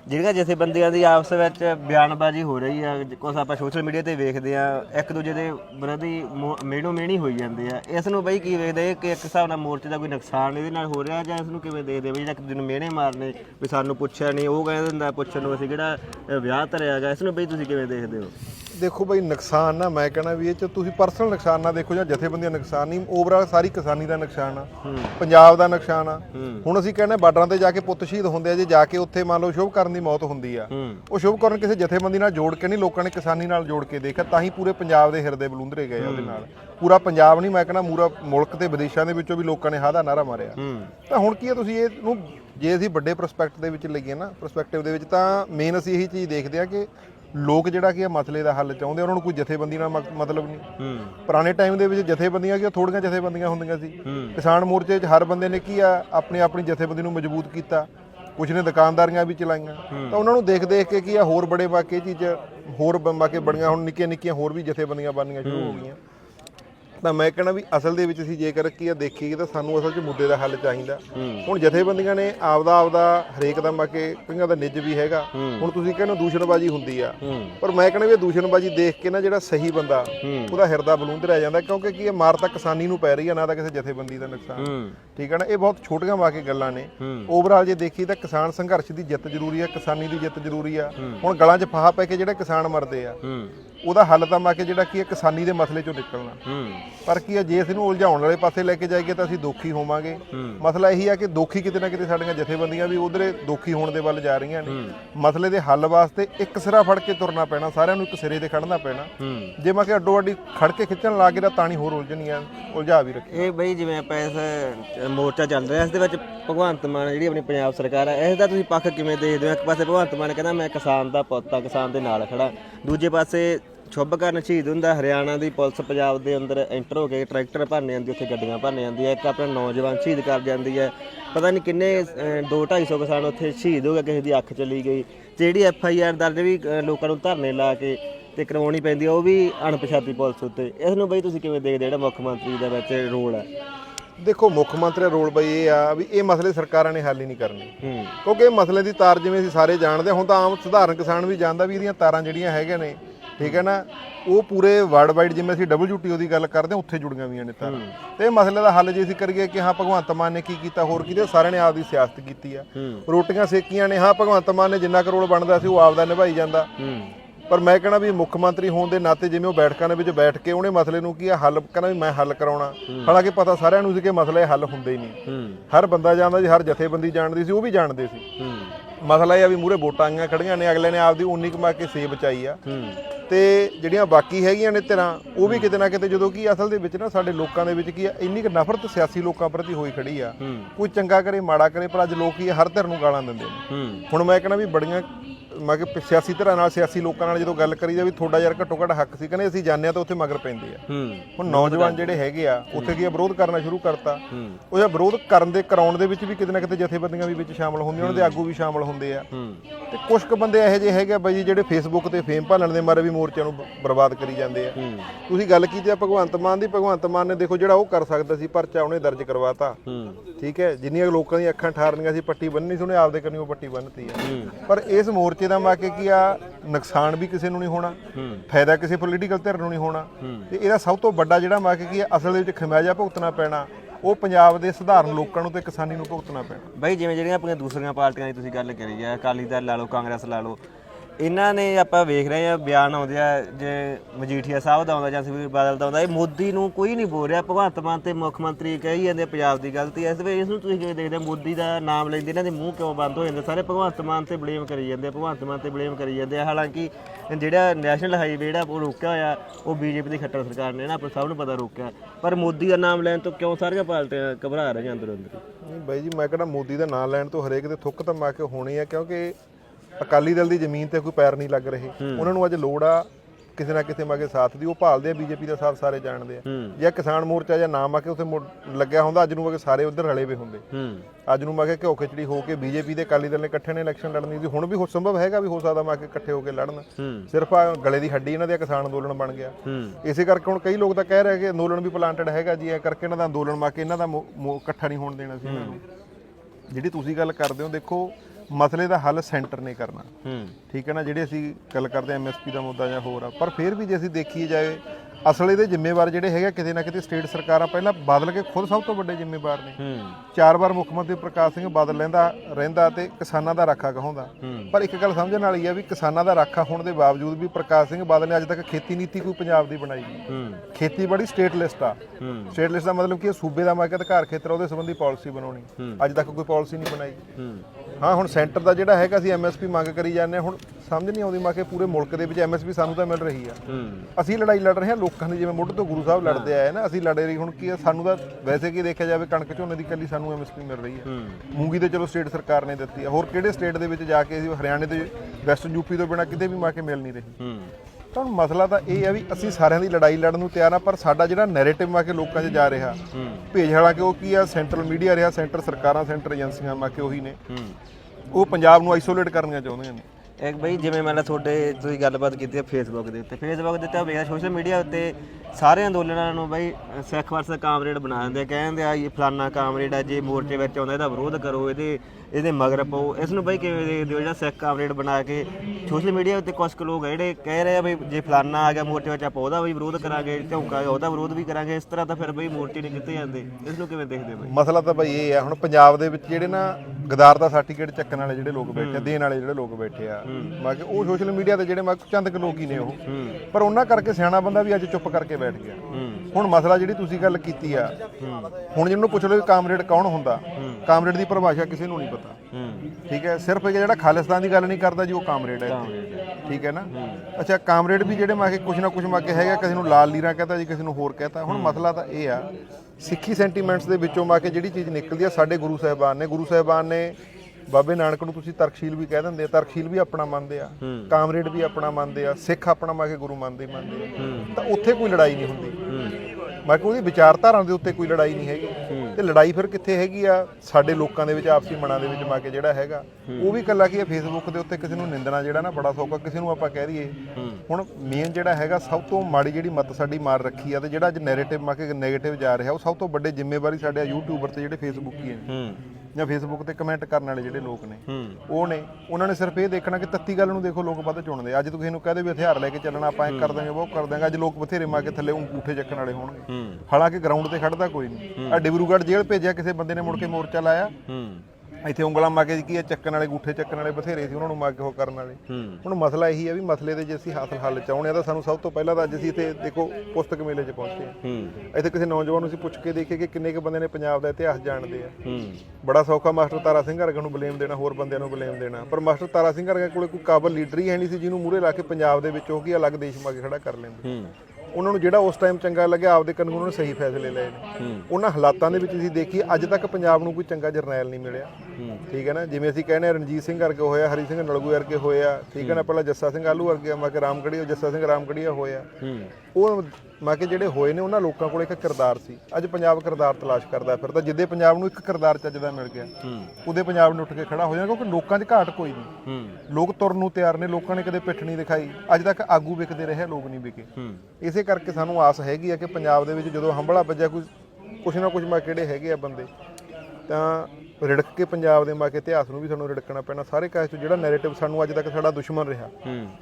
ਜਿਹੜੀਆਂ ਜਥੇਬੰਦੀਆਂ ਦੀ ਆਪਸ ਵਿੱਚ ਬਿਆਨਬਾਜ਼ੀ ਹੋ ਰਹੀ ਆ, ਕੁਛ ਆਪਾਂ ਸੋਸ਼ਲ ਮੀਡੀਆ ਤੇ ਵੇਖਦੇ ਆ, ਇੱਕ ਦੂਜੇ ਦੇ ਵਿਰੋਧੀ ਮੇਣੋ ਮੇਣੀ ਹੋਈ ਜਾਂਦੇ ਆ। ਇਸ ਨੂੰ ਬਈ ਕੀ ਵੇਖਦੇ ਕਿ ਇੱਕ ਹਿਸਾਬ ਨਾਲ ਮੋਰਚੇ ਦਾ ਕੋਈ ਨੁਕਸਾਨ ਇਹਦੇ ਨਾਲ ਹੋ ਰਿਹਾ ਜਾਂ ਇਸ ਨੂੰ ਕਿਵੇਂ ਦੇਖਦੇ ਬਈ ਜਿਹੜਾ ਇੱਕ ਦੂਜੇ ਨੂੰ ਮਿਹਣੇ ਮਾਰਨੇ, ਵੀ ਸਾਨੂੰ ਪੁੱਛਿਆ ਨਹੀਂ ਉਹ ਕਹਿੰਦਾ ਹੁੰਦਾ ਪੁੱਛਣ ਨੂੰ ਅਸੀਂ ਕਿਹੜਾ ਵਿਆਹ ਧਰਿਆ ਗਿਆ ਇਸ ਨੂੰ ਬਈ ਤੁਸੀਂ ਕਿਵੇਂ ਦੇਖਦੇ ਹੋ? ਦੇਖੋ ਬਈ ਨੁਕਸਾਨ ਨਾ ਮੈਂ ਕਹਿੰਦਾ ਵੀ ਇਹ ਚ ਤੁਸੀਂ ਪਰਸਨਲ ਨੁਕਸਾਨ ਨਾ ਦੇਖੋ ਜਾਂ ਜਥੇਬੰਦੀਆਂ ਨੁਕਸਾਨ ਨਹੀਂ ਓਵਰਆਲ ਸਾਰੀ ਕਿਸਾਨੀ ਦਾ ਨੁਕਸਾਨ ਆ ਪੰਜਾਬ ਦਾ ਨੁਕਸਾਨ ਆ। ਹੁਣ ਅਸੀਂ ਕਹਿੰਦੇ ਬਾਰਡਰਾਂ ਤੇ ਜਾ ਕੇ ਪੁੱਤ ਸ਼ਹੀਦ ਹੁੰਦੇ ਆ ਜੇ ਜਾ ਕੇ ਉੱਥੇ ਮੰਨ ਲਓ ਸ਼ੁਭ ਕਰਨ ਦੀ ਮੌਤ ਹੁੰਦੀ ਆ ਉਹ ਸ਼ੁਭ ਕਰਨ ਕਿਸੇ ਜਥੇਬੰਦੀ ਨਾਲ ਜੋੜ ਕੇ ਨਹੀਂ ਲੋਕਾਂ ਨੇ ਕਿਸਾਨੀ ਨਾਲ ਜੋੜ ਕੇ ਦੇਖਿਆ ਤਾਂ ਹੀ ਪੂਰੇ ਪੰਜਾਬ ਦੇ ਹਿਰਦੇ ਬਲੂੰਦਰੇ ਗਏ ਉਹਦੇ ਨਾਲ। ਪੂਰਾ ਪੰਜਾਬ ਨਹੀਂ ਮੈਂ ਕਹਿੰਦਾ ਪੂਰਾ ਮੁਲਕ ਤੇ ਵਿਦੇਸ਼ਾਂ ਦੇ ਵਿੱਚੋਂ ਵੀ ਲੋਕਾਂ ਨੇ ਹਾਦਾ ਨਾਰਾ ਮਾਰਿਆ। ਤਾਂ ਹੁਣ ਕੀ ਹੈ ਤੁਸੀਂ ਇਹਨੂੰ ਜੇ ਅਸੀਂ ਵੱਡੇ ਪ੍ਰਸਪੈਕਟ ਦੇ ਵਿੱਚ ਲਈਏ ਨਾ ਪ੍ਰਸਪੈਕਟਿਵ ਦੇ ਵਿੱਚ ਤਾਂ ਮੇਨ ਅਸੀਂ ਇਹੀ ਚੀਜ਼ ਦੇਖਦੇ ਆ ਕਿ ਲੋਕ ਜਿਹੜਾ ਕੀ ਆ ਮਸਲੇ ਦਾ ਹੱਲ ਚਾਹੁੰਦੇ ਉਹਨਾਂ ਨੂੰ ਕੋਈ ਜਥੇਬੰਦੀ ਨਾਲ ਮਕ- ਮਤਲਬ ਨਹੀਂ। ਹੂੰ। ਪੁਰਾਣੇ ਟਾਈਮ ਦੇ ਵਿੱਚ ਜਥੇਬੰਦੀਆਂ ਕੀ ਥੋੜੀਆਂ ਜਥੇਬੰਦੀਆਂ ਹੁੰਦੀਆਂ ਸੀ। ਕਿਸਾਨ ਮੋਰਚੇ 'ਚ ਹਰ ਬੰਦੇ ਨੇ ਕੀ ਆ ਆਪਣੀ ਆਪਣੀ ਜਥੇਬੰਦੀ ਨੂੰ ਮਜ਼ਬੂਤ ਕੀਤਾ। ਕੁਝ ਨੇ ਦੁਕਾਨਦਾਰੀਆਂ ਵੀ ਚਲਾਈਆਂ। ਤਾਂ ਉਹਨਾਂ ਨੂੰ ਦੇਖ ਦੇਖ ਕੇ ਕੀ ਆ ਹੋਰ ਬੜੇ ਵਾਕੇ ਚੀਜ਼ ਹੋਰ ਬ- ਵਾਕੇ ਬੜੀਆਂ ਹੁਣ ਨਿੱਕੀਆਂ ਨਿੱਕੀਆਂ ਹੋਰ ਵੀ ਜਥੇਬੰਦੀਆਂ ਬਣਨੀਆਂ ਸ਼ੁਰੂ ਹੋ। ਗਈਆਂ। ਤਾਂ ਮੈਂ ਕਹਿੰਦਾ ਵੀ ਅਸਲ ਦੇ ਵਿੱਚ ਅਸੀਂ ਜੇਕਰ ਕੀ ਆ ਦੇਖੀਏ ਤਾਂ ਸਾਨੂੰ ਅਸਲ 'ਚ ਮੁੱਦੇ ਦਾ ਹੱਲ ਚਾਹੀਦਾ। ਹੁਣ ਜਥੇਬੰਦੀਆਂ ਨੇ ਆਪਦਾ ਆਪਦਾ ਹਰੇਕ ਦਾ ਮਾਕੇ ਕਈਆਂ ਦਾ ਨਿੱਜ ਵੀ ਹੈਗਾ। ਹੁਣ ਤੁਸੀਂ ਕਹਿੰਦੇ ਦੂਸ਼ਣਬਾਜ਼ੀ ਹੁੰਦੀ ਆ। ਪਰ ਮੈਂ ਕਹਿੰਦਾ ਵੀ ਦੂਸ਼ਣਬਾਜ਼ੀ ਦੇਖ ਕੇ ਨਾ ਜਿਹੜਾ ਸਹੀ ਬੰਦਾ। ਉਹਦਾ ਹਿਰਦਾ ਬਲੂੰਦ ਰਹਿ ਜਾਂਦਾ ਕਿਉਂਕਿ ਕੀ ਇਹ ਮਾਰ ਤਾਂ ਕਿਸਾਨੀ ਨੂੰ ਪੈ ਰਹੀ ਆ ਨਾ ਤਾਂ ਕਿਸੇ ਜਥੇਬੰਦੀ ਦਾ ਨੁਕਸਾਨ। ਠੀਕ ਹੈ ਨਾ? ਇਹ ਬਹੁਤ ਛੋਟੀਆਂ ਵਾਕੇ ਗੱਲਾਂ ਨੇ। ਓਵਰਆਲ ਜੇ ਦੇਖੀ ਤਾਂ ਕਿਸਾਨ ਸੰਘਰਸ਼ ਦੀ ਜਿੱਤ ਜ਼ਰੂਰੀ ਆ ਕਿਸਾਨੀ ਦੀ ਜਿੱਤ ਜ਼ਰੂਰੀ ਆ। ਹੁਣ ਗਲਾਂ 'ਚ ਫਾਹਾ ਪੈ ਕੇ ਜਿਹੜੇ ਕਿਸਾਨ ਮਰਦੇ ਆ ਉਹਦਾ ਹੱਲ ਤਾਂ ਮਾ ਕੇ ਜਿਹੜਾ ਕੀ ਹੈ ਕਿਸਾਨੀ ਦੇ ਮਸਲੇ 'ਚੋਂ ਨਿਕਲਣਾ। ਹੂੰ। ਪਰ ਕੀ ਆ ਜੇ ਇਸ ਨੂੰ ਉਲਝਾਉਣ ਵਾਲੇ ਪਾਸੇ ਲੈ ਕੇ ਜਾਈਏ ਤਾਂ ਅਸੀਂ ਦੋਖੀ ਹੋਵਾਂਗੇ। ਮਸਲਾ ਇਹੀ ਆ ਕਿ ਦੋਖੀ ਕਿਤੇ ਨਾ ਕਿਤੇ ਸਾਡੀਆਂ ਜਥੇਬੰਦੀਆਂ ਵੀ ਉਧਰੇ ਦੋਖੀ ਹੋਣ ਦੇ ਵੱਲ ਜਾ ਰਹੀਆਂ ਨੇ। ਮਸਲੇ ਦੇ ਹੱਲ ਵਾਸਤੇ ਇੱਕ ਸਿਰਾ ਫੜ ਕੇ ਤੁਰਨਾ ਪੈਣਾ ਸਾਰਿਆਂ ਨੂੰ ਇੱਕ ਸਿਰੇ ਤੇ ਖੜਨਾ ਪੈਣਾ। ਹੂੰ। ਜੇ ਮੈਂ ਕਿ ਅੱਡੋ ਅੱਡੀ ਖੜ ਕੇ ਖਿੱਚਣ ਲੱਗੇ ਤਾਂ ਤਾਣੀ ਹੋਰ ਉਲਝਣੀਆਂ ਉਲਝਾ ਵੀ ਰੱਖੀ ਇਹ ਬਈ ਜਿਵੇਂ ਆਪਾਂ ਇਸ ਮੋਰਚਾ ਚੱਲ ਰਿਹਾ ਇਸ ਦੇ ਵਿੱਚ ਭਗਵੰਤ ਮਾਨ ਜਿਹੜੀ ਆਪਣੀ ਪੰਜਾਬ ਸਰਕਾਰ ਹੈ ਇਸ ਦਾ ਤੁਸੀਂ ਪੱਖ ਕਿਵੇਂ ਦੇਖਦੇ ਹੋ? ਇੱਕ ਪਾਸੇ ਭਗਵੰਤ ਮਾਨ ਕਹਿੰਦਾ ਮੈਂ ਕਿਸਾਨ ਦਾ ਪੁੱਤ ਆ ਕਿਸਾਨ ਦੇ ਨਾਲ ਖੜਾ ਦੂਜੇ ਪਾਸੇ ਸ਼ੁਭ ਕਰਨ ਸ਼ਹੀਦ ਹੁੰਦਾ ਹਰਿਆਣਾ ਦੀ ਪੁਲਿਸ ਪੰਜਾਬ ਦੇ ਅੰਦਰ ਐਂਟਰ ਹੋ ਕੇ ਟਰੈਕਟਰ ਭਰਨੇ ਜਾਂਦੀ ਉੱਥੇ ਗੱਡੀਆਂ ਭਰਨੇ ਜਾਂਦੀ ਹੈ ਇੱਕ ਆਪਣਾ ਨੌਜਵਾਨ ਸ਼ਹੀਦ ਕਰ ਜਾਂਦੀ ਹੈ। ਪਤਾ ਨਹੀਂ ਕਿੰਨੇ 2 250 ਕਿਸਾਨ ਉੱਥੇ ਸ਼ਹੀਦ ਹੋ ਗਏ ਕਿਸੇ ਦੀ ਅੱਖ ਚਲੀ ਗਈ। ਤੇ ਜਿਹੜੀ ਐਫ ਆਈ ਆਰ ਦਰਜ ਵੀ ਲੋਕਾਂ ਨੂੰ ਧਰਨੇ ਲਾ ਕੇ ਤੇ ਕਰਵਾਉਣੀ ਪੈਂਦੀ ਉਹ ਵੀ ਅਣਪਛਾਤੀ ਪੁਲਿਸ ਉੱਤੇ। ਇਸ ਨੂੰ ਬਈ ਤੁਸੀਂ ਕਿਵੇਂ ਦੇਖਦੇ ਜਿਹੜਾ ਮੁੱਖ ਮੰਤਰੀ ਦਾ ਵਿੱਚ ਰੋਲ ਹੈ। ਦੇਖੋ ਮੁੱਖ ਮੰਤਰੀ ਦਾ ਰੋਲ ਬਈ ਇਹ ਆ ਵੀ ਇਹ ਮਸਲੇ ਸਰਕਾਰਾਂ ਨੇ ਹੱਲ ਹੀ ਨਹੀਂ ਕਰਨੇ। ਕਿਉਂਕਿ ਇਹ ਮਸਲੇ ਦੀ ਤਾਰ ਜਿਵੇਂ ਅਸੀਂ ਸਾਰੇ ਜਾਣਦੇ ਹੁਣ ਤਾਂ ਆਮ ਸਧਾਰਨ ਕਿਸਾਨ ਵੀ ਜਾਣਦਾ ਵੀ ਇਹਦੀਆਂ ਤਾਰਾਂ ਜਿਹੜੀਆਂ ਹੈਗੀਆਂ ਨੇ ਠੀਕ ਹੈ ਨਾ? ਉਹ ਪੂਰੇ ਵਰਲਡ ਵਾਈਡ ਜਿਵੇਂ ਅਸੀਂ WTO ਦੀ ਗੱਲ ਕਰਦੇ ਹਾਂ ਉੱਥੇ ਜੁੜੀਆਂ ਹੋਈਆਂ ਨੇ ਤੇ। ਇਹ ਮਸਲੇ ਦਾ ਹੱਲ ਜੇ ਅਸੀਂ ਕਰੀਏ ਕਿ ਹਾਂ ਭਗਵੰਤ ਮਾਨ ਨੇ ਕੀ ਕੀਤਾ ਹੋਰ ਕੀ ਤੇ ਸਾਰਿਆਂ ਨੇ ਆਪਦੀ ਸਿਆਸਤ ਕੀਤੀ ਆ। ਰੋਟੀਆਂ ਸੇਕੀਆਂ ਨੇ ਹਾਂ ਭਗਵੰਤ ਮਾਨ ਨੇ ਜਿੰਨਾ ਕਰੋੜ ਬਣਦਾ ਸੀ ਉਹ ਆਪਦਾ ਨਿਭਾਈ ਜਾਂਦਾ। ਪਰ ਮੈਂ ਕਹਿੰਦਾ ਵੀ ਮੁੱਖ ਮੰਤਰੀ ਹੋਣ ਦੇ ਨਾਤੇ ਜਿਵੇਂ ਉਹ ਬੈਠਕਾਂ ਦੇ ਵਿੱਚ ਬੈਠ ਕੇ ਉਹਨੇ ਮਸਲੇ ਨੂੰ ਕੀ ਆ ਹੱਲ ਕਹਿੰਦਾ ਵੀ ਮੈਂ ਹੱਲ ਕਰਾਉਣਾ। ਹਾਲਾਂਕਿ ਪਤਾ ਸਾਰਿਆਂ ਨੂੰ ਸੀ ਕਿ ਮਸਲੇ ਹੱਲ ਹੁੰਦੇ ਹੀ ਨਹੀਂ। ਹਰ ਬੰਦਾ ਜਾਣਦਾ ਸੀ ਹਰ ਜਥੇਬੰਦੀ ਜਾਣਦੀ ਸੀ ਉਹ ਵੀ ਜਾਣਦੇ ਸੀ। ਮਸਲਾ ਇਹ ਆ ਵੀ ਮੂਰੇ ਵੋਟਾਂ ਆਈਆਂ ਖੜੀਆਂ ਨੇ ਅਗਲੇ ਨੇ ਆਪਦੀ ਉਨੀ ਕਮਾ ਕੇ ਸੇਬ ਬਚਾਈ ਆ। ਤੇ ਜਿਹੜੀਆਂ ਬਾਕੀ ਹੈਗੀਆਂ ਨੇ ਧਿਰਾਂ ਉਹ ਵੀ ਕਿਤੇ ਨਾ ਕਿਤੇ ਜਦੋਂ ਕੀ ਅਸਲ ਦੇ ਵਿੱਚ ਨਾ ਸਾਡੇ ਲੋਕਾਂ ਦੇ ਵਿੱਚ ਕੀ ਆ ਇੰਨੀ ਕੁ ਨਫ਼ਰਤ ਸਿਆਸੀ ਲੋਕਾਂ ਪ੍ਰਤੀ ਹੋਈ ਖੜੀ ਆ। ਕੋਈ ਚੰਗਾ ਕਰੇ ਮਾੜਾ ਕਰੇ ਪਰ ਅੱਜ ਲੋਕ ਕੀ ਹਰ ਧਿਰ ਨੂੰ ਗਾਲਾਂ ਦਿੰਦੇ ਨੇ। ਹੁਣ ਮੈਂ ਕਹਿੰਦਾ ਵੀ ਬੜੀਆਂ ਮੈਂ ਕਿ ਸਿਆਸੀ ਧਿਰਾਂ ਨਾਲ ਸਿਆਸੀ ਲੋਕਾਂ ਨਾਲ ਜਦੋਂ ਗੱਲ ਕਰੀਦਾ ਵੀ ਤੁਹਾਡਾ ਯਾਰ ਘੱਟੋ ਘੱਟ ਹੱਕ ਸੀ ਕਹਿੰਦੇ ਅਸੀਂ ਜਾਣਦੇ ਆ ਤਾਂ ਉੱਥੇ ਮਗਰ ਪੈਂਦੇ ਆ। ਹੁਣ ਨੌਜਵਾਨ ਜਿਹੜੇ ਹੈਗੇ ਆ ਉੱਥੇ ਕੀ ਵਿਰੋਧ ਕਰਨਾ ਸ਼ੁਰੂ ਕਰਤਾ। ਉਹ ਜਾਂ ਵਿਰੋਧ ਕਰਨ ਦੇ ਕਰਾਉਣ ਦੇ ਵਿੱਚ ਵੀ ਕਿਤੇ ਨਾ ਕਿਤੇ ਜਥੇਬੰਦੀਆਂ ਵੀ ਵਿੱਚ ਸ਼ਾਮਲ ਹੁੰਦੀਆਂ ਉਹਨਾਂ ਦੇ ਆਗੂ ਵੀ ਸ਼ਾਮਲ ਹੁੰਦੇ ਆ। ਤੇ ਕੁਝ ਕੁ ਬੰਦੇ ਇਹੋ ਜਿਹੇ ਹੈਗੇ ਆ ਬਾਈ ਜਿਹੜੇ ਫੇਸਬੁੱਕ ਤੇ ਫੇਮ ਭਾਲਣ ਦੇ ਮਾਰੇ ਵੀ ਮੋਰਚਿਆਂ ਨੂੰ ਬਰਬਾਦ ਕਰੀ ਜਾਂਦੇ ਆ। ਤੁਸੀਂ ਗੱਲ ਕੀਤੀ ਆ ਭਗਵੰਤ ਮਾਨ ਦੀ ਭਗਵੰਤ ਮਾਨ ਨੇ ਦੇਖੋ ਜਿਹੜਾ ਉਹ ਕਰ ਸਕਦਾ ਸੀ ਪਰਚਾ ਉਹਨੇ ਦਰਜ ਕਰਵਾਤਾ। ਠੀਕ ਹੈ ਜਿੰਨੀਆਂ ਲੋਕਾਂ ਦੀਆਂ ਅੱਖਾਂ ਠਾਰਨੀਆਂ ਸੀ ਪੱਟੀ ਬੰਨਣੀ ਸੀ ਉਹਨੇ ਆਪਦੇ ਕੰਨੀ ਉਹ ਪੱਟੀ ਬੰਨਤੀ ਆ। ਪਰ ਇਸ ਮੋਰਚੇ ਦਾ ਮਾ ਕੇ ਕੀ ਆ ਨੁਕਸਾਨ ਵੀ ਕਿਸੇ ਨੂੰ ਨਹੀਂ ਹੋਣਾ ਫਾਇਦਾ ਕਿਸੇ ਪੋਲੀਟੀਕਲ ਧਿਰ ਨੂੰ ਨਹੀਂ ਹੋਣਾ। ਤੇ ਇਹਦਾ ਸਭ ਤੋਂ ਵੱਡਾ ਜਿਹੜਾ ਮਾ ਕੇ ਕੀ ਆ ਅਸਲ ਦੇ ਵਿੱਚ ਖਮਿਆਜਾ ਭੁਗਤਣਾ ਪੈਣਾ ਉਹ ਪੰਜਾਬ ਦੇ ਸਧਾਰਨ ਲੋਕਾਂ ਨੂੰ ਤੇ ਕਿਸਾਨੀ ਨੂੰ ਭੁਗਤਣਾ ਪੈਣਾ। ਬਾਈ ਜਿਵੇਂ ਜਿਹੜੀਆਂ ਆਪਣੀਆਂ ਦੂਸਰੀਆਂ ਪਾਰਟੀਆਂ ਦੀ ਤੁਸੀਂ ਗੱਲ ਕਰੀ ਆ ਅਕਾਲੀ ਦਲ ਲਾ ਲਓ ਕਾਂਗਰਸ ਲਾ ਲਓ ਇਹਨਾਂ ਨੇ ਆਪਾਂ ਵੇਖ ਰਹੇ ਆ ਬਿਆਨ ਆਉਂਦੇ ਆ ਜੇ ਮਜੀਠੀਆ ਸਾਹਿਬ ਦਾ ਆਉਂਦਾ ਜਾਂ ਸੁਖਬੀਰ ਬਾਦਲ ਦਾ ਆਉਂਦਾ ਇਹ ਮੋਦੀ ਨੂੰ ਕੋਈ ਨਹੀਂ ਬੋਲ ਰਿਹਾ। ਭਗਵੰਤ ਮਾਨ ਤੇ ਮੁੱਖ ਮੰਤਰੀ ਕਹੀ ਜਾਂਦੇ ਪੰਜਾਬ ਦੀ ਗਲਤੀ ਐ ਇਸ ਵੇ ਇਸ ਨੂੰ ਤੁਸੀਂ ਕਿਵੇਂ ਦੇਖਦੇ ਹੋ? ਮੋਦੀ ਦਾ ਨਾਮ ਲੈਂਦੇ ਇਹਨਾਂ ਦੇ ਮੂੰਹ ਕਿਉਂ ਬੰਦ ਹੋ ਜਾਂਦੇ? ਸਾਰੇ ਭਗਵੰਤ ਮਾਨ ਤੇ ਬਲੇਮ ਕਰੀ ਜਾਂਦੇ ਆ, ਭਗਵੰਤ ਮਾਨ ਤੇ ਬਲੇਮ ਕਰੀ ਜਾਂਦੇ ਆ। ਹਾਲਾਂਕਿ ਜਿਹੜਾ ਨੈਸ਼ਨਲ ਹਾਈਵੇ ਜਿਹੜਾ ਉਹ ਰੋਕਿਆ ਹੋਇਆ ਉਹ ਬੀਜੇਪੀ ਦੀ ਖੱਟਰ ਸਰਕਾਰ ਨੇ ਨਾ ਆਪਾਂ ਸਭ ਨੂੰ ਪਤਾ ਰੋਕਿਆ। ਪਰ ਮੋਦੀ ਦਾ ਨਾਮ ਲੈਣ ਤੋਂ ਕਿਉਂ ਸਾਰੀਆਂ ਪਾਰਟੀਆਂ ਘਬਰਾ ਰਹੀਆਂ ਅੰਦਰ ਅੰਦਰ? ਨਹੀਂ ਬਾਈ ਜੀ ਮੈਂ ਕਹਿੰਦਾ ਮੋਦੀ ਦਾ ਨਾਂ ਲੈਣ ਤੋਂ ਹਰੇਕ ਦੇ ਥੁੱਕ ਤਾਂ ਮਾ ਕੇ ਹੋਣੀ ਆ ਕਿਉਂਕਿ ਅਕਾਲੀ ਦਲ ਦੀ ਜ਼ਮੀਨ ਤੇ ਕੋਈ ਪੈਰ ਨਹੀਂ ਲੱਗ ਰਹੇ। ਉਹਨਾਂ ਨੂੰ ਅੱਜ ਲੋੜ ਆ ਕਿਸੇ ਨਾ ਕਿਸੇ ਮਾਗੇ ਸਾਥ ਦੀ ਉਹ ਭਾਲਦੇ ਆ ਬੀਜੇਪੀ ਦਾ ਸਾਥ ਸਾਰੇ ਜਾਣਦੇ ਆ। ਜੇ ਕਿਸਾਨ ਮੋਰਚਾ ਜਾਂ ਨਾਮ ਆ ਕੇ ਉੱਥੇ ਲੱਗਿਆ ਹੁੰਦਾ ਅੱਜ ਨੂੰ ਮਾਗੇ ਸਾਰੇ ਉਧਰ ਰਲੇ ਵੇ ਹੁੰਦੇ। ਅੱਜ ਨੂੰ ਮਾਗੇ ਘਿਓ ਖਿਚੜੀ ਹੋ ਕੇ ਬੀਜੇਪੀ ਦੇ ਅਕਾਲੀ ਦਲ ਨੇ ਇਕੱਠੇ ਨੇ ਇਲੈਕਸ਼ਨ ਲੜਨੀ ਸੀ ਹੁਣ ਵੀ ਹੋ ਸੰਭਵ ਹੈਗਾ ਵੀ ਹੋ ਸਕਦਾ ਮਾਗੇ ਇਕੱਠੇ ਹੋ ਕੇ ਲੜਨ। ਸਿਰਫ ਆ ਗਲੇ ਦੀ ਹੱਡੀ ਇਹਨਾਂ ਦਾ ਕਿਸਾਨ ਅੰਦੋਲਨ ਬਣ ਗਿਆ। ਇਸੇ ਕਰਕੇ ਹੁਣ ਕਈ ਲੋਕ ਤਾਂ ਕਹਿ ਰਹੇ ਕਿ ਅੰਦੋਲਨ ਵੀ ਪਲਾਂਟਡ ਹੈਗਾ ਜੀ ਇਹ ਕਰਕੇ ਇਹਨਾਂ ਦਾ ਅੰਦੋਲਨ ਮਾ ਕੇ ਇਹਨਾਂ ਦਾ ਇਕੱਠਾ ਨਹੀਂ ਹੋਣ ਦੇਣਾ ਸੀ ਇਹਨਾਂ ਨੂੰ। ਜਿਹੜੀ ਤੁਸੀਂ ਗੱਲ ਕਰਦੇ ਹੋ ਦੇਖੋ ਮਸਲੇ ਦਾ ਹੱਲ ਸੈਂਟਰ ਨੇ ਕਰਨਾ। ਹੂੰ। ਠੀਕ ਹੈ ਨਾ? ਜਿਹੜੇ ਅਸੀਂ ਗੱਲ ਕਰਦੇ ਹਾਂ ਐਮਐਸਪੀ ਦਾ ਮੁੱਦਾ ਜਾਂ ਹੋਰ ਆ ਪਰ ਫਿਰ ਵੀ ਜੇ ਅਸੀਂ ਦੇਖੀਏ ਜਾਏ ਅਸਲ ਇਹਦੇ ਜ਼ਿੰਮੇਵਾਰ ਜਿਹੜੇ ਹੈਗੇ ਕਿਤੇ ਨਾ ਕਿਤੇ ਸਟੇਟ ਸਰਕਾਰਾਂ ਪਹਿਲਾਂ ਬਦਲ ਕੇ ਖੁਦ ਸਭ ਤੋਂ ਵੱਡੇ ਜ਼ਿੰਮੇਵਾਰ ਨੇ। ਹੂੰ। ਚਾਰ ਵਾਰ ਮੁੱਖ ਮੰਤਰੀ ਪ੍ਰਕਾਸ਼ ਸਿੰਘ ਬਾਦਲ ਲੈਂਦਾ ਰਹਿੰਦਾ ਤੇ ਕਿਸਾਨਾਂ ਦਾ ਰਾਖਾ ਕਹਾਉਂਦਾ। ਪਰ ਇੱਕ ਗੱਲ ਸਮਝਣ ਵਾਲੀ ਆ ਵੀ ਕਿਸਾਨਾਂ ਦਾ ਰਾਖਾ ਹੋਣ ਦੇ ਬਾਵਜੂਦ ਵੀ ਪ੍ਰਕਾਸ਼ ਸਿੰਘ ਬਾਦਲ ਨੇ ਅੱਜ ਤੱਕ ਖੇਤੀ ਨੀਤੀ ਕੋਈ ਪੰਜਾਬ ਦੀ ਬਣਾਈ ਨਹੀਂ। ਹੂੰ। ਖੇਤੀਬਾੜੀ ਸਟੇਟ ਲਿਸਟ ਆ। ਹੂੰ। ਸਟੇਟ ਲਿਸਟ ਦਾ ਮਤਲਬ ਕੀ ਹੈ ਸੂਬੇ ਦਾ ਮਾਲਕ ਅਧਿਕਾਰ ਖੇਤਰ ਆ, ਉਹਦੇ ਸੰਬੰਧੀ ਪਾਲਿਸੀ ਬਣਾਉਣੀ। ਅੱਜ ਤੱਕ ਕੋਈ ਪਾਲਿਸੀ ਨਹੀਂ ਬਣਾਈ। ਹੂੰ ਹੁਣ ਸੈਂਟਰ ਦਾ ਜਿਹੜਾ ਹੈਗਾ ਸੀ ਐਮਐਸਪੀ ਮੰਗ ਕਰੀ ਜਾਂਦੇ ਹੁਣ ਸਮਝ ਨਹੀਂ ਆਉਂਦੀ ਮਾ ਕਿ ਪੂਰੇ ਮੁਲਕ ਦੇ ਵਿੱਚ ਐਮਐਸਪੀ ਸਾਨੂੰ ਤਾਂ ਮਿਲ ਰਹੀ ਆ। ਅਸੀਂ ਲੜਾਈ ਲੜ ਰਹੇ ਹਾਂ ਲੋਕਾਂ ਦੀ ਜਿਵੇਂ ਮੁੱਢ ਤੋਂ ਗੁਰੂ ਸਾਹਿਬ ਲੜਦੇ ਆਏ ਨਾ ਅਸੀਂ ਲੜੇ ਰਹੀ ਹੁਣ ਕੀ ਆ, ਸਾਨੂੰ ਤਾਂ ਵੈਸੇ ਕੀ ਦੇਖਿਆ ਜਾਵੇ ਕਣਕ ਝੋਨੇ ਦੀ ਕੱਲੀ ਸਾਨੂੰ ਐਮਐਸਪੀ ਮਿਲ ਰਹੀ ਹੈ। ਮੂੰਗੀ ਤੇ ਚਲੋ ਸਟੇਟ ਸਰਕਾਰ ਨੇ ਦਿੱਤੀ ਆ। ਹੋਰ ਕਿਹੜੇ ਸਟੇਟ ਦੇ ਵਿੱਚ ਜਾ ਕੇ ਅਸੀਂ ਹਰਿਆਣੇ ਤੇ ਵੈਸਟਰਨ ਯੂਪੀ ਤੋਂ ਬਿਨਾ ਕਿਤੇ ਵੀ ਮਾ ਕੇ ਮਿਲ ਨਹੀਂ ਰਹੀ। ਤਾਂ ਹੁਣ ਮਸਲਾ ਤਾਂ ਇਹ ਆ ਵੀ ਅਸੀਂ ਸਾਰਿਆਂ ਦੀ ਲੜਾਈ ਲੜਨ ਨੂੰ ਤਿਆਰ ਆ ਪਰ ਸਾਡਾ ਜਿਹੜਾ ਨੈਰੇਟਿਵ ਮਾ ਕੇ ਲੋਕਾਂ 'ਚ ਜਾ ਰਿਹਾ ਭੇਜ ਹਾਲਾਂਕਿ ਉਹ ਕੀ ਆ ਸੈਂਟਰਲ ਮੀਡੀਆ ਰਿਹਾ ਸੈਂਟਰ ਸਰਕਾਰਾਂ ਸੈਂਟਰ ਏਜੰਸੀਆਂ ਮਾ ਕੇ ਉਹੀ ਨੇ। ਉਹ ਪੰਜਾਬ ਨੂੰ ਆਈਸੋਲੇਟ ਕਰਨੀਆਂ ਚਾਹੁੰਦੀਆਂ ਨੇ। ਇੱਕ ਬਈ ਜਿਵੇਂ ਮੰਨ ਲਾ ਤੁਹਾਡੇ ਤੁਸੀਂ ਗੱਲਬਾਤ ਕੀਤੀ ਹੈ ਫੇਸਬੁੱਕ ਦੇ ਉੱਤੇ। ਫੇਸਬੁੱਕ ਦੇ ਉੱਤੇ ਵੇਖਿਆ ਸੋਸ਼ਲ ਮੀਡੀਆ ਉੱਤੇ ਸਾਰੇ ਅੰਦੋਲਨਾਂ ਨੂੰ ਬਈ ਸਿੱਖ ਵਰਸ ਕਾਮਰੇਡ ਬਣਾ ਦਿੰਦੇ ਆ। ਕਹਿੰਦੇ ਆ ਇਹ ਫਲਾਨਾ ਕਾਮਰੇਡ ਆ ਜੇ ਮੋਰਚੇ ਵਿੱਚ ਆਉਂਦਾ ਇਹਦਾ ਵਿਰੋਧ ਕਰੋ ਇਹਦੇ ਇਹਦੇ ਮਗਰ ਪਾਓ ਇਸ ਨੂੰ ਬਈ ਕਿਵੇਂ ਦੇਖਦੇ ਹੋ ਜਿਹੜਾ ਸਿੱਖ ਕਾਮਰੇਡ ਬਣਾ ਕੇ ਸੋਸ਼ਲ ਮੀਡੀਆ ਉੱਤੇ ਕੁਝ ਕੁ ਲੋਕ ਆ ਜਿਹੜੇ ਕਹਿ ਰਹੇ ਆ ਬਈ ਜੇ ਫਲਾਨਾ ਆ ਗਿਆ ਮੋਰਚੇ ਵਿੱਚ ਆਪਾਂ ਉਹਦਾ ਵੀ ਵਿਰੋਧ ਕਰਾਂਗੇ ਝੌਂਕਾ ਉਹਦਾ ਵਿਰੋਧ ਵੀ ਕਰਾਂਗੇ। ਇਸ ਤਰ੍ਹਾਂ ਤਾਂ ਫਿਰ ਬਈ ਮੋਰਚੇ ਨਹੀਂ ਕਿੱਥੇ ਜਾਂਦੇ। ਇਸ ਨੂੰ ਕਿਵੇਂ ਦੇਖਦੇ ਬਈ? ਮਸਲਾ ਤਾਂ ਭਾਈ ਇਹ ਆ ਹੁਣ ਪੰਜਾਬ ਦੇ ਵਿੱਚ ਜਿਹੜੇ ਨਾ ਗਦਾਰ ਦਾ ਸਰਟੀਫਿਕੇਟ ਚੱਕਣ ਵਾਲੇ ਜਿਹੜੇ ਲੋਕ ਬੈਠੇ ਦੇਣ ਵਾਲੇ ਜਿਹੜੇ ਲੋਕ ਬੈਠੇ ਆ ਮੈਂ ਕਿ ਉਹ ਸੋਸ਼ਲ ਮੀਡੀਆ ਤੇ ਜਿਹੜੇ ਮੈਂ ਚੰਦ ਕੁ ਲੋਕ ਹੀ ਨੇ ਉਹ। ਪਰ ਉਹਨਾਂ ਕਰਕੇ ਸਿਆਣਾ ਬੰਦਾ ਵੀ ਅੱਜ ਚੁੱਪ ਕਰਕੇ ਬੈਠ ਗਿਆ। ਹੁਣ ਮਸਲਾ ਜਿਹੜੀ ਤੁਸੀਂ ਗੱਲ ਕੀਤੀ ਆ ਹੁਣ ਜਿਹਨੂੰ ਪੁੱਛ ਲਓ ਕਿ ਕਾਮਰੇਡ ਕੌਣ ਹੁੰਦਾ ਕਾਮਰੇਡ ਦੀ ਪਰਿਭਾਸ਼ਾ ਕਿਸੇ ਨੂੰ ਨਹੀਂ ਠੀਕ ਹੈ ਸਿਰਫ ਇਹ ਜਿਹੜਾ ਖਾਲਿਸਤਾਨ ਦੀ ਗੱਲ ਨਹੀਂ ਕਰਦਾ ਜੀ ਉਹ ਕਾਮਰੇਡ ਹੈ ਇੱਥੇ। ਠੀਕ ਹੈ ਨਾ? ਅੱਛਾ ਕਾਮਰੇਡ ਵੀ ਜਿਹੜੇ ਮਾਕੇ ਕੁਛ ਨਾ ਕੁਛ ਮਾਕੇ ਹੈਗਾ ਕਿਸੇ ਨੂੰ ਲਾਲ ਲੀਰਾ ਕਹਤਾ ਜੀ ਕਿਸੇ ਨੂੰ ਹੋਰ ਕਹਤਾ। ਹੁਣ ਮਸਲਾ ਤਾਂ ਇਹ ਆ ਸਿੱਖੀ ਸੈਂਟੀਮੈਂਟਸ ਦੇ ਵਿੱਚੋਂ ਮਾਕੇ ਜਿਹੜੀ ਚੀਜ਼ ਨਿਕਲਦੀ ਆ ਸਾਡੇ ਗੁਰੂ ਸਾਹਿਬਾਨ ਨੇ। ਗੁਰੂ ਸਾਹਿਬਾਨ ਨੇ ਬਾਬੇ ਨਾਨਕ ਨੂੰ ਤੁਸੀਂ ਤਰਕਸ਼ੀਲ ਵੀ ਕਹਿ ਦਿੰਦੇ ਆ ਤਰਕਸ਼ੀਲ ਵੀ ਆਪਣਾ ਮੰਨਦੇ ਆ ਕਾਮਰੇਡ ਵੀ ਆਪਣਾ ਮੰਨਦੇ ਆ ਸਿੱਖ ਆਪਣਾ ਮਾਕੇ ਗੁਰੂ ਮੰਨਦੇ ਮੰਨਦੇ ਤਾਂ ਉੱਥੇ ਕੋਈ ਲੜਾਈ ਨਹੀਂ ਹੁੰਦੀ। ਮੈਂ ਉਹਦੀ ਵਿਚਾਰਧਾਰਾ ਦੇ ਉੱਤੇ ਕੋਈ ਲੜਾਈ ਨਹੀਂ ਹੈਗੀ। ਤੇ ਲੜਾਈ ਫਿਰ ਕਿੱਥੇ ਹੈਗੀ ਆ? ਸਾਡੇ ਲੋਕਾਂ ਦੇ ਵਿੱਚ, ਆਪਸੀ ਮਨਾਂ ਦੇ ਵਿੱਚ ਮਾ ਕੇ ਜਿਹੜਾ ਹੈਗਾ, ਉਹ ਵੀ ਕੱਲਾ ਕੀ ਹੈ? ਫੇਸਬੁੱਕ ਦੇ ਉੱਤੇ ਕਿਸੇ ਨੂੰ ਨਿੰਦਣਾ ਜਿਹੜਾ ਨਾ ਬੜਾ ਸੌਖਾ, ਕਿਸੇ ਨੂੰ ਆਪਾਂ ਕਹਿ ਦਈਏ। ਹੁਣ ਮੇਨ ਜਿਹੜਾ ਹੈਗਾ, ਸਭ ਤੋਂ ਮਾੜੀ ਜਿਹੜੀ ਮਤ ਸਾਡੀ ਮਾਰ ਰੱਖੀ ਆ ਤੇ ਜਿਹੜਾ ਅੱਜ ਨੈਰੇਟਿਵ ਮਾ ਕੇ ਨੈਗੇਟਿਵ ਜਾ ਰਿਹਾ, ਉਹ ਸਭ ਤੋਂ ਵੱਡੇ ਜ਼ਿੰਮੇਵਾਰੀ ਸਾਡੇ ਯੂਟਿਊਬਰ ਤੇ ਜਿਹੜੇ ਫੇਸਬੁੱਕੀ ਨੇ ਹੂੰ। ਜਾਂ ਫੇਸਬੁੱਕ ਤੇ ਕਮੈਂਟ ਕਰਨ ਵਾਲੇ ਜਿਹੜੇ ਲੋਕ ਨੇ ਉਹ ਨੇ ਉਹਨਾਂ ਨੇ ਸਿਰਫ ਇਹ ਦੇਖਣਾ ਕਿ ਤੱਤੀ ਗੱਲ ਨੂੰ ਦੇਖੋ ਲੋਕ ਵੱਧ ਚੁਣਦੇ ਅੱਜ ਤੁਸੀਂ ਇਹਨੂੰ ਕਹਦੇ ਵੀ ਹਥਿਆਰ ਲੈ ਕੇ ਚੱਲਣਾ ਆਪਾਂ ਇਹ ਕਰ ਦਾਂਗੇ ਉਹ ਕਰ ਦਾਂਗੇ ਅੱਜ ਲੋਕ ਬਥੇਰੇ ਮਾ ਕੇ ਥੱਲੇ ਉਂਗੂਠੇ ਚੱਕਣ ਵਾਲੇ ਹੋਣਗੇ। ਹਾਲਾਂਕਿ ਗਰਾਊਂਡ ਤੇ ਖੜਦਾ ਕੋਈ ਨਹੀਂ। ਆ ਡਿਬਰੂਗੜ੍ਹ ਜੇਲ੍ਹ ਭੇਜਿਆ ਕਿਸੇ ਬੰਦੇ ਨੇ ਮੁੜ ਕੇ ਮੋਰਚਾ ਲਾਇਆ। ਇੱਥੇ ਉਂਗਲਾਂ ਮਾਗੇ ਕੀ ਆ ਚੱਕਣ ਵਾਲੇ ਗੂਠੇ ਚੱਕਣ ਵਾਲੇ ਬਥੇਰੇ ਸੀ ਉਹਨਾਂ ਨੂੰ ਮਾਗੇ ਉਹ ਕਰਨ ਵਾਲੇ। ਹੂੰ। ਹੁਣ ਮਸਲਾ ਇਹੀ ਹੈ ਵੀ ਮਸਲੇ ਦੇ ਜੇ ਅਸੀਂ ਹਾਸਲ ਹੱਲ ਚਾਹੁੰਦੇ ਆ ਤਾਂ ਸਾਨੂੰ ਸਭ ਤੋਂ ਪਹਿਲਾਂ ਤਾਂ ਅੱਜ ਅਸੀਂ ਇੱਥੇ ਦੇਖੋ ਪੁਸਤਕ ਮੇਲੇ 'ਚ ਪਹੁੰਚੇ ਹਾਂ ਹੂੰ। ਇੱਥੇ ਕਿਸੇ ਨੌਜਵਾਨ ਨੂੰ ਅਸੀਂ ਪੁੱਛ ਕੇ ਦੇਖੀਏ ਕਿ ਕਿੰਨੇ ਕੁ ਬੰਦੇ ਨੇ ਪੰਜਾਬ ਦਾ ਇਤਿਹਾਸ ਜਾਣਦੇ ਆ। ਹੂੰ। ਬੜਾ ਸੌਖਾ ਮਾਸਟਰ ਤਾਰਾ ਸਿੰਘ ਵਰਗੇ ਨੂੰ ਬਲੇਮ ਦੇਣਾ ਹੋਰ ਬੰਦਿਆਂ ਨੂੰ ਬਲੇਮ ਦੇਣਾ। ਪਰ ਮਾਸਟਰ ਤਾਰਾ ਸਿੰਘ ਵਰਗੇ ਕੋਲੇ ਕੋਈ ਕਾਬਲ ਲੀਡਰ ਹੀ ਹੈ ਨਹੀਂ ਸੀ ਜਿਹਨੂੰ ਮੂਹਰੇ ਲਾ ਕੇ ਪੰਜਾਬ ਦੇ ਵਿੱਚ ਉਹ ਕੀ ਅਲੱਗ ਦੇਸ਼ ਮਾਗੇ ਖੜਾ ਕਰ ਲੈਂਦੇ। ਹੂੰ। ਉਹਨਾਂ ਨੂੰ ਜਿਹੜਾ ਉਸ ਟਾਈਮ ਚੰਗਾ ਲੱਗਿਆ ਆਪਦੇ ਕਾਨੂੰਨ ਉਹਨਾਂ ਨੇ ਸਹੀ ਫੈਸਲੇ ਲਏ ਨੇ। ਉਹਨਾਂ ਹਾਲਾਤਾਂ ਦੇ ਵਿੱਚ ਅਸੀਂ ਦੇਖੀ ਅੱਜ ਤੱਕ ਪੰਜਾਬ ਨੂੰ ਕੋਈ ਚੰਗਾ ਜਰਨੈਲ ਨਹੀਂ ਮਿਲਿਆ। ਠੀਕ ਹੈ ਨਾ? ਜਿਵੇਂ ਅਸੀਂ ਕਹਿੰਦੇ ਰਣਜੀਤ ਸਿੰਘ ਵਰਗੇ ਹੋਇਆ ਹਰੀ ਸਿੰਘ ਨਲਗੂ ਵਰਗੇ ਹੋਇਆ ਠੀਕ ਹੈ ਨਾ? ਪਹਿਲਾਂ ਜੱਸਾ ਸਿੰਘ ਆਲੂ ਵਰਗੇ ਮੈਂ ਕਿ ਰਾਮਗੜੀਆ ਜੱਸਾ ਸਿੰਘ ਰਾਮਗੜੀਆ ਹੋਇਆ ਉਹ ਮੈਂ ਕਿ ਜਿਹੜੇ ਹੋਏ ਨੇ ਉਹਨਾਂ ਲੋਕਾਂ ਕੋਲ ਇੱਕ ਕਿਰਦਾਰ ਸੀ। ਅੱਜ ਪੰਜਾਬ ਕਿਰਦਾਰ ਤਲਾਸ਼ ਕਰਦਾ ਫਿਰ ਤਾਂ ਜਿੱਦੇ ਪੰਜਾਬ ਨੂੰ ਇੱਕ ਕਿਰਦਾਰ ਚੱਜ ਦਾ ਮਿਲ ਗਿਆ ਹੂੰ। ਉਹਦੇ ਪੰਜਾਬ ਨੂੰ ਉੱਠ ਕੇ ਖੜਾ ਹੋ ਜਾਣਾ ਕਿਉਂਕਿ ਲੋਕਾਂ 'ਚ ਘਾਟ ਕੋਈ ਨਹੀਂ। ਹੂੰ। ਲੋਕ ਤੁਰਨ ਨੂੰ ਤਿਆਰ ਨੇ ਲੋਕਾਂ ਨੇ ਕਦੇ ਪਿੱਠ ਨਹੀਂ ਦਿਖਾਈ। ਅੱਜ ਤੱਕ ਆਗੂ ਵਿਕਦੇ ਰਹੇ ਲੋਕ ਨਹੀਂ ਵਿਕੇ। ਹੂੰ। ਇਸੇ ਕਰਕੇ ਸਾਨੂੰ ਆਸ ਹੈਗੀ ਆ ਕਿ ਪੰਜਾਬ ਦੇ ਵਿੱਚ ਜਦੋਂ ਹੰਬਲਾ ਵੱਜਿਆ ਕੋਈ ਕੁਛ ਨਾ ਕੁਛ ਮਾ ਕਿਹੜੇ ਹੈਗੇ ਆ ਬੰਦੇ ਤਾਂ ਰਿੜਕ ਕੇ ਪੰਜਾਬ ਦੇ ਮਾ ਕੇ ਇਤਿਹਾਸ ਨੂੰ ਵੀ ਸਾਨੂੰ ਰਿੜਕਣਾ ਪੈਣਾ ਸਾਰੇ ਕਾਸ ਤੋਂ ਜਿਹੜਾ ਨੈਰੇਟਿਵ ਸਾਨੂੰ ਅੱਜ ਤੱਕ ਸਾਡਾ ਦੁਸ਼ਮਣ ਰਿਹਾ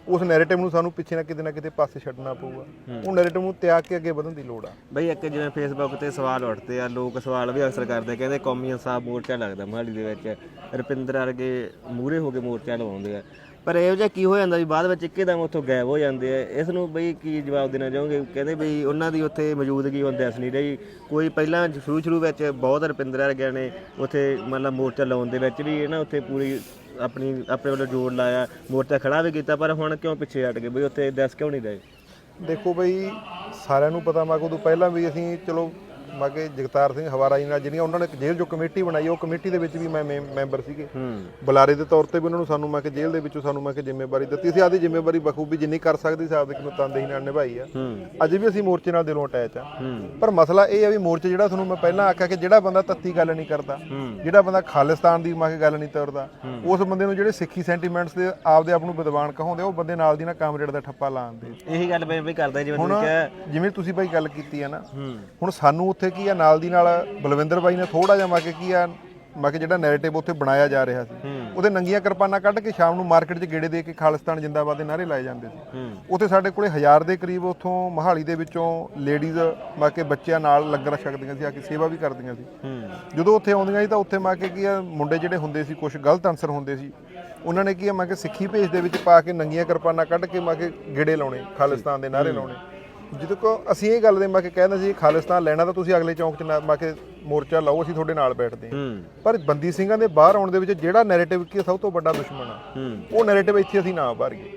ਉਸ ਨੈਰੇਟਿਵ ਨੂੰ ਸਾਨੂੰ ਪਿੱਛੇ ਨਾ ਕਿਤੇ ਨਾ ਕਿਤੇ ਪਾਸੇ ਛੱਡਣਾ ਪਊਗਾ। ਉਹ ਨੈਰੇਟਿਵ ਨੂੰ ਤਿਆਗ ਕੇ ਅੱਗੇ ਵਧਣ ਦੀ ਲੋੜ ਆ। ਬਈ ਇੱਕ ਜਿਵੇਂ ਫੇਸਬੁੱਕ ਤੇ ਸਵਾਲ ਉੱਠਦੇ ਆ ਲੋਕ ਸਵਾਲ ਵੀ ਅਕਸਰ ਕਰਦੇ ਕਹਿੰਦੇ ਕੌਮੀ ਇਨਸਾਫ ਮੋਰਚਾ ਲੱਗਦਾ ਮੋਹਾਲੀ ਦੇ ਵਿੱਚ ਰੁਪਿੰਦਰ ਵਰਗੇ ਮੂਰੇ ਹੋ ਕੇ ਮੋਰਚਾ ਲਵਾਉਂਦੇ ਆ। ਪਰ ਇਹੋ ਜਿਹਾ ਕੀ ਹੋ ਜਾਂਦਾ ਵੀ ਬਾਅਦ ਵਿੱਚ ਇੱਕੇਦਮ ਉੱਥੋਂ ਗਾਇਬ ਹੋ ਜਾਂਦੇ ਆ। ਇਸ ਨੂੰ ਬਈ ਕੀ ਜਵਾਬ ਦੇਣਾ ਚਾਹੋਗੇ? ਕਹਿੰਦੇ ਬਈ ਉਹਨਾਂ ਦੀ ਉੱਥੇ ਮੌਜੂਦਗੀ ਹੁਣ ਦੱਸ ਨਹੀਂ ਰਹੀ। ਕੋਈ ਪਹਿਲਾਂ ਸ਼ੁਰੂ ਸ਼ੁਰੂ ਵਿੱਚ ਬਹੁਤ ਰੁਪਿੰਦਰ ਵਰਗਿਆਂ ਨੇ ਉੱਥੇ ਮਤਲਬ ਮੋਰਚਾ ਲਾਉਣ ਦੇ ਵਿੱਚ ਵੀ ਇਹਨਾਂ ਉੱਥੇ ਪੂਰੀ ਆਪਣੀ, ਆਪਣੇ ਵੱਲੋਂ ਜੋਰ ਲਾਇਆ, ਮੋਰਚਾ ਖੜਾ ਵੀ ਕੀਤਾ, ਪਰ ਹੁਣ ਕਿਉਂ ਪਿੱਛੇ ਹਟ ਗਏ? ਬਈ ਉੱਥੇ ਦੱਸ ਕਿਉਂ ਨਹੀਂ ਰਹੇ? ਦੇਖੋ ਬਈ ਸਾਰਿਆਂ ਨੂੰ ਪਤਾ, ਮੈਂ ਕਦੋਂ ਪਹਿਲਾਂ ਵੀ ਅਸੀਂ ਚਲੋ ਮਾ ਕਿ ਜਗਤਾਰ ਸਿੰਘ ਹਵਾਰਾ ਜੀ ਨਾਲ ਜਿਹੜੀਆਂ ਉਹਨਾਂ ਨੇ ਇੱਕ ਜੇਲ੍ਹ ਜੋ ਕਮੇਟੀ ਬਣਾਈ ਉਹ ਕਮੇਟੀ ਦੇ ਵਿੱਚ ਵੀ ਮੈਂ ਮੈ- ਮੈਂਬਰ ਸੀਗੇ। ਬੁਲਾਰੇ ਦੇ ਤੌਰ ਤੇ ਵੀ ਉਹਨਾਂ ਨੂੰ ਸਾਨੂੰ ਮੈਂ ਕਿ ਜੇਲ੍ਹ ਦੇ ਵਿੱਚੋਂ ਸਾਨੂੰ ਮੈਂ ਕਿ ਜ਼ਿੰਮੇਵਾਰੀ ਦਿੱਤੀ ਸੀ। ਆਦੀ ਜ਼ਿੰਮੇਵਾਰੀ ਬਖੂਬੀ ਜਿੰਨੀ ਕਰ ਸਕਦੀ ਸੀ ਆਪਦੇ ਕਿਨੂੰ ਤਨਦੇਹੀ ਨਾਲ ਨਿਭਾਈ ਆ। ਅੱਜ ਵੀ ਅਸੀਂ ਮੋਰਚੇ ਨਾਲ ਦਿਲੋਂ ਅਟੈਚ ਆ। ਪਰ ਮਸਲਾ ਇਹ ਆ ਵੀ ਮੋਰਚੇ ਜਿਹੜਾ ਤੁਹਾਨੂੰ ਮੈਂ ਪਹਿਲਾਂ ਆਖਿਆ ਕਿ ਜਿਹੜਾ ਬੰਦਾ ਤੱਤੀ ਗੱਲ ਨਹੀਂ ਕਰਦਾ ਜਿਹੜਾ ਬੰਦਾ ਖਾਲਿਸਤਾਨ ਦੀ ਮਾ ਕੇ ਗੱਲ ਨਹੀਂ ਤੋਰਦਾ ਉਸ ਬੰਦੇ ਨੂੰ ਜਿਹੜੇ ਸਿੱਖੀ ਸੈਂਟੀਮੈਂਟਸ ਦੇ ਆਪਦੇ ਆਪ ਨੂੰ ਵਿਦਵਾਨ ਕਹਾਉਂਦੇ ਆ, ਉਹ ਬੰਦੇ ਨਾਲ ਦੀ ਨਾਲ ਕਾਮਰੇਡ ਦਾ ਠੱਪਾ ਲਾਉਂਦੇ ਇਹੀ ਗੱਲ ਮੈਂ ਵੀ ਕਰਦਾ ਜਿਵੇਂ ਹੁਣ ਤੁਸੀਂ ਕਿਹਾ। ਜਿਵੇਂ ਤੁਸੀਂ ਬਾਈ ਗੱਲ ਕੀਤੀ ਆ ਨਾ ਹੁਣ ਸਾਨੂੰ ਉੱਥੇ ਕੀ ਆ? ਨਾਲ ਦੀ ਨਾਲ ਬਲਵਿੰਦਰ ਬਾਈ ਨੇ ਥੋੜਾ ਜਿਹਾ ਮਾ ਕੇ ਆ ਮਾ ਕੇ ਜਿਹੜਾ ਨੈਰੇਟਿਵ ਉੱਥੇ ਬਣਾਇਆ ਜਾ ਰਿਹਾ ਸੀ। ਉਹਦੇ ਨੰਗੀਆਂ ਕਿਰਪਾਨਾਂ ਕੱਢ ਕੇ ਸ਼ਾਮ ਨੂੰ ਮਾਰਕੀਟ 'ਚ ਗੇੜੇ ਦੇ ਕੇ ਖਾਲਿਸਤਾਨ ਜਿੰਦਾਬਾਦ ਦੇ ਨਾਰੇ ਲਾਏ ਜਾਂਦੇ ਸੀ। ਉੱਥੇ ਸਾਡੇ ਕੋਲੇ ਹਜ਼ਾਰ ਦੇ ਕਰੀਬ ਉੱਥੋਂ ਮਹਾਲੀ ਦੇ ਵਿੱਚੋਂ ਲੇਡੀਜ਼ ਮਾ ਕੇ ਬੱਚਿਆਂ ਨਾਲ ਲੰਗਰ ਛਕਦੀਆਂ ਸੀ ਆ ਕੇ ਸੇਵਾ ਵੀ ਕਰਦੀਆਂ ਸੀ। ਜਦੋਂ ਉੱਥੇ ਆਉਂਦੀਆਂ ਸੀ ਤਾਂ ਉੱਥੇ ਮਾ ਕੇ ਆ ਮੁੰਡੇ ਜਿਹੜੇ ਹੁੰਦੇ ਸੀ ਕੁਝ ਗਲਤ ਅਨਸਰ ਹੁੰਦੇ ਸੀ। ਉਹਨਾਂ ਨੇ ਕੀ ਆ ਮਾ ਕੇ ਸਿੱਖੀ ਭੇਜ ਦੇ ਵਿੱਚ ਪਾ ਕੇ ਨੰਗੀਆਂ ਕਿਰਪਾਨਾਂ ਕੱਢ ਕੇ ਮਾ ਕੇ ਗੇੜੇ ਲਾਉਣੇ ਖਾਲਿਸਤਾਨ ਦੇ ਨਾਰੇ ਲਾਉਣੇ। ਜਦੋਂ ਕੋ ਅਸੀਂ ਇਹ ਗੱਲ ਦੇ ਮਾ ਕੇ ਕਹਿੰਦੇ ਸੀ ਖਾਲਿਸਤਾਨ ਲੈਣਾ ਤਾਂ ਤੁਸੀਂ ਅਗਲੇ ਚੌਂਕ 'ਚ ਨਾ- ਮਾ ਕੇ ਮੋਰਚਾ ਲਾਓ ਅਸੀਂ ਤੁਹਾਡੇ ਨਾਲ ਬੈਠਦੇ ਹਾਂ। ਪਰ ਬੰਦੀ ਸਿੰਘਾਂ ਦੇ ਬਾਹਰ ਆਉਣ ਦੇ ਵਿੱਚ ਜਿਹੜਾ ਨੈਰੇਟਿਵ ਕੀ ਸਭ ਤੋਂ ਵੱਡਾ ਦੁਸ਼ਮਣ ਆ। ਉਹ ਨੈਰੇਟਿਵ ਇੱਥੇ ਅਸੀਂ ਨਾ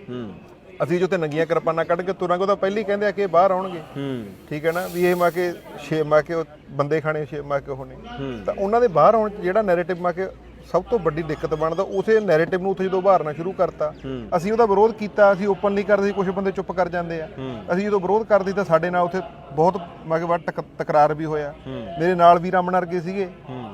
ਹੂੰ। ਅਸੀਂ ਜੋ ਤੇ ਨੰਗੀਆਂ ਕਿਰਪਾਨਾਂ ਕੱਢ ਕੇ ਤੁਰਾਂਗੇ ਤਾਂ ਪਹਿਲੀ ਕਹਿੰਦੇ ਆ ਕਿ ਬਾਹਰ ਆਉਣਗੇ। ਠੀਕ ਹੈ ਨਾ? ਵੀ ਇਹ ਮਾ ਕੇ ਛੇ ਮਾ ਕੇ ਬੰਦੇ ਖਾਣੇ ਛੇ ਮਾ ਕੇ ਹੋਣੇ ਤਾਂ ਉਹਨਾਂ ਦੇ ਬਾਹਰ ਆਉਣ ਜਿਹੜਾ ਨੈਰੇਟਿਵ ਮਾ ਕੇ ਸਭ ਤੋਂ ਵੱਡੀ ਦਿੱਕਤ ਬਣਦਾ ਉਸੇ ਨੈਰੇਟਿਵ ਨੂੰ ਉੱਥੇ ਜਦੋਂ ਉਭਾਰਨਾ ਸ਼ੁਰੂ ਕਰਤਾ। ਅਸੀਂ ਉਹਦਾ ਵਿਰੋਧ ਕੀਤਾ ਅਸੀਂ ਓਪਨਲੀ ਕਰਦੇ ਸੀ ਕੁਝ ਬੰਦੇ ਚੁੱਪ ਕਰ ਜਾਂਦੇ ਆ। ਅਸੀਂ ਜਦੋਂ ਵਿਰੋਧ ਕਰਦੇ ਤਾਂ ਸਾਡੇ ਨਾਲ ਉੱਥੇ ਬਹੁਤ ਮਾ ਕੇ ਵੱਡ ਟਕ- ਤਕਰਾਰ ਵੀ ਹੋਇਆ। ਮੇਰੇ ਨਾਲ ਵੀ ਰਾਮਣ ਵਰਗੇ ਸੀਗੇ।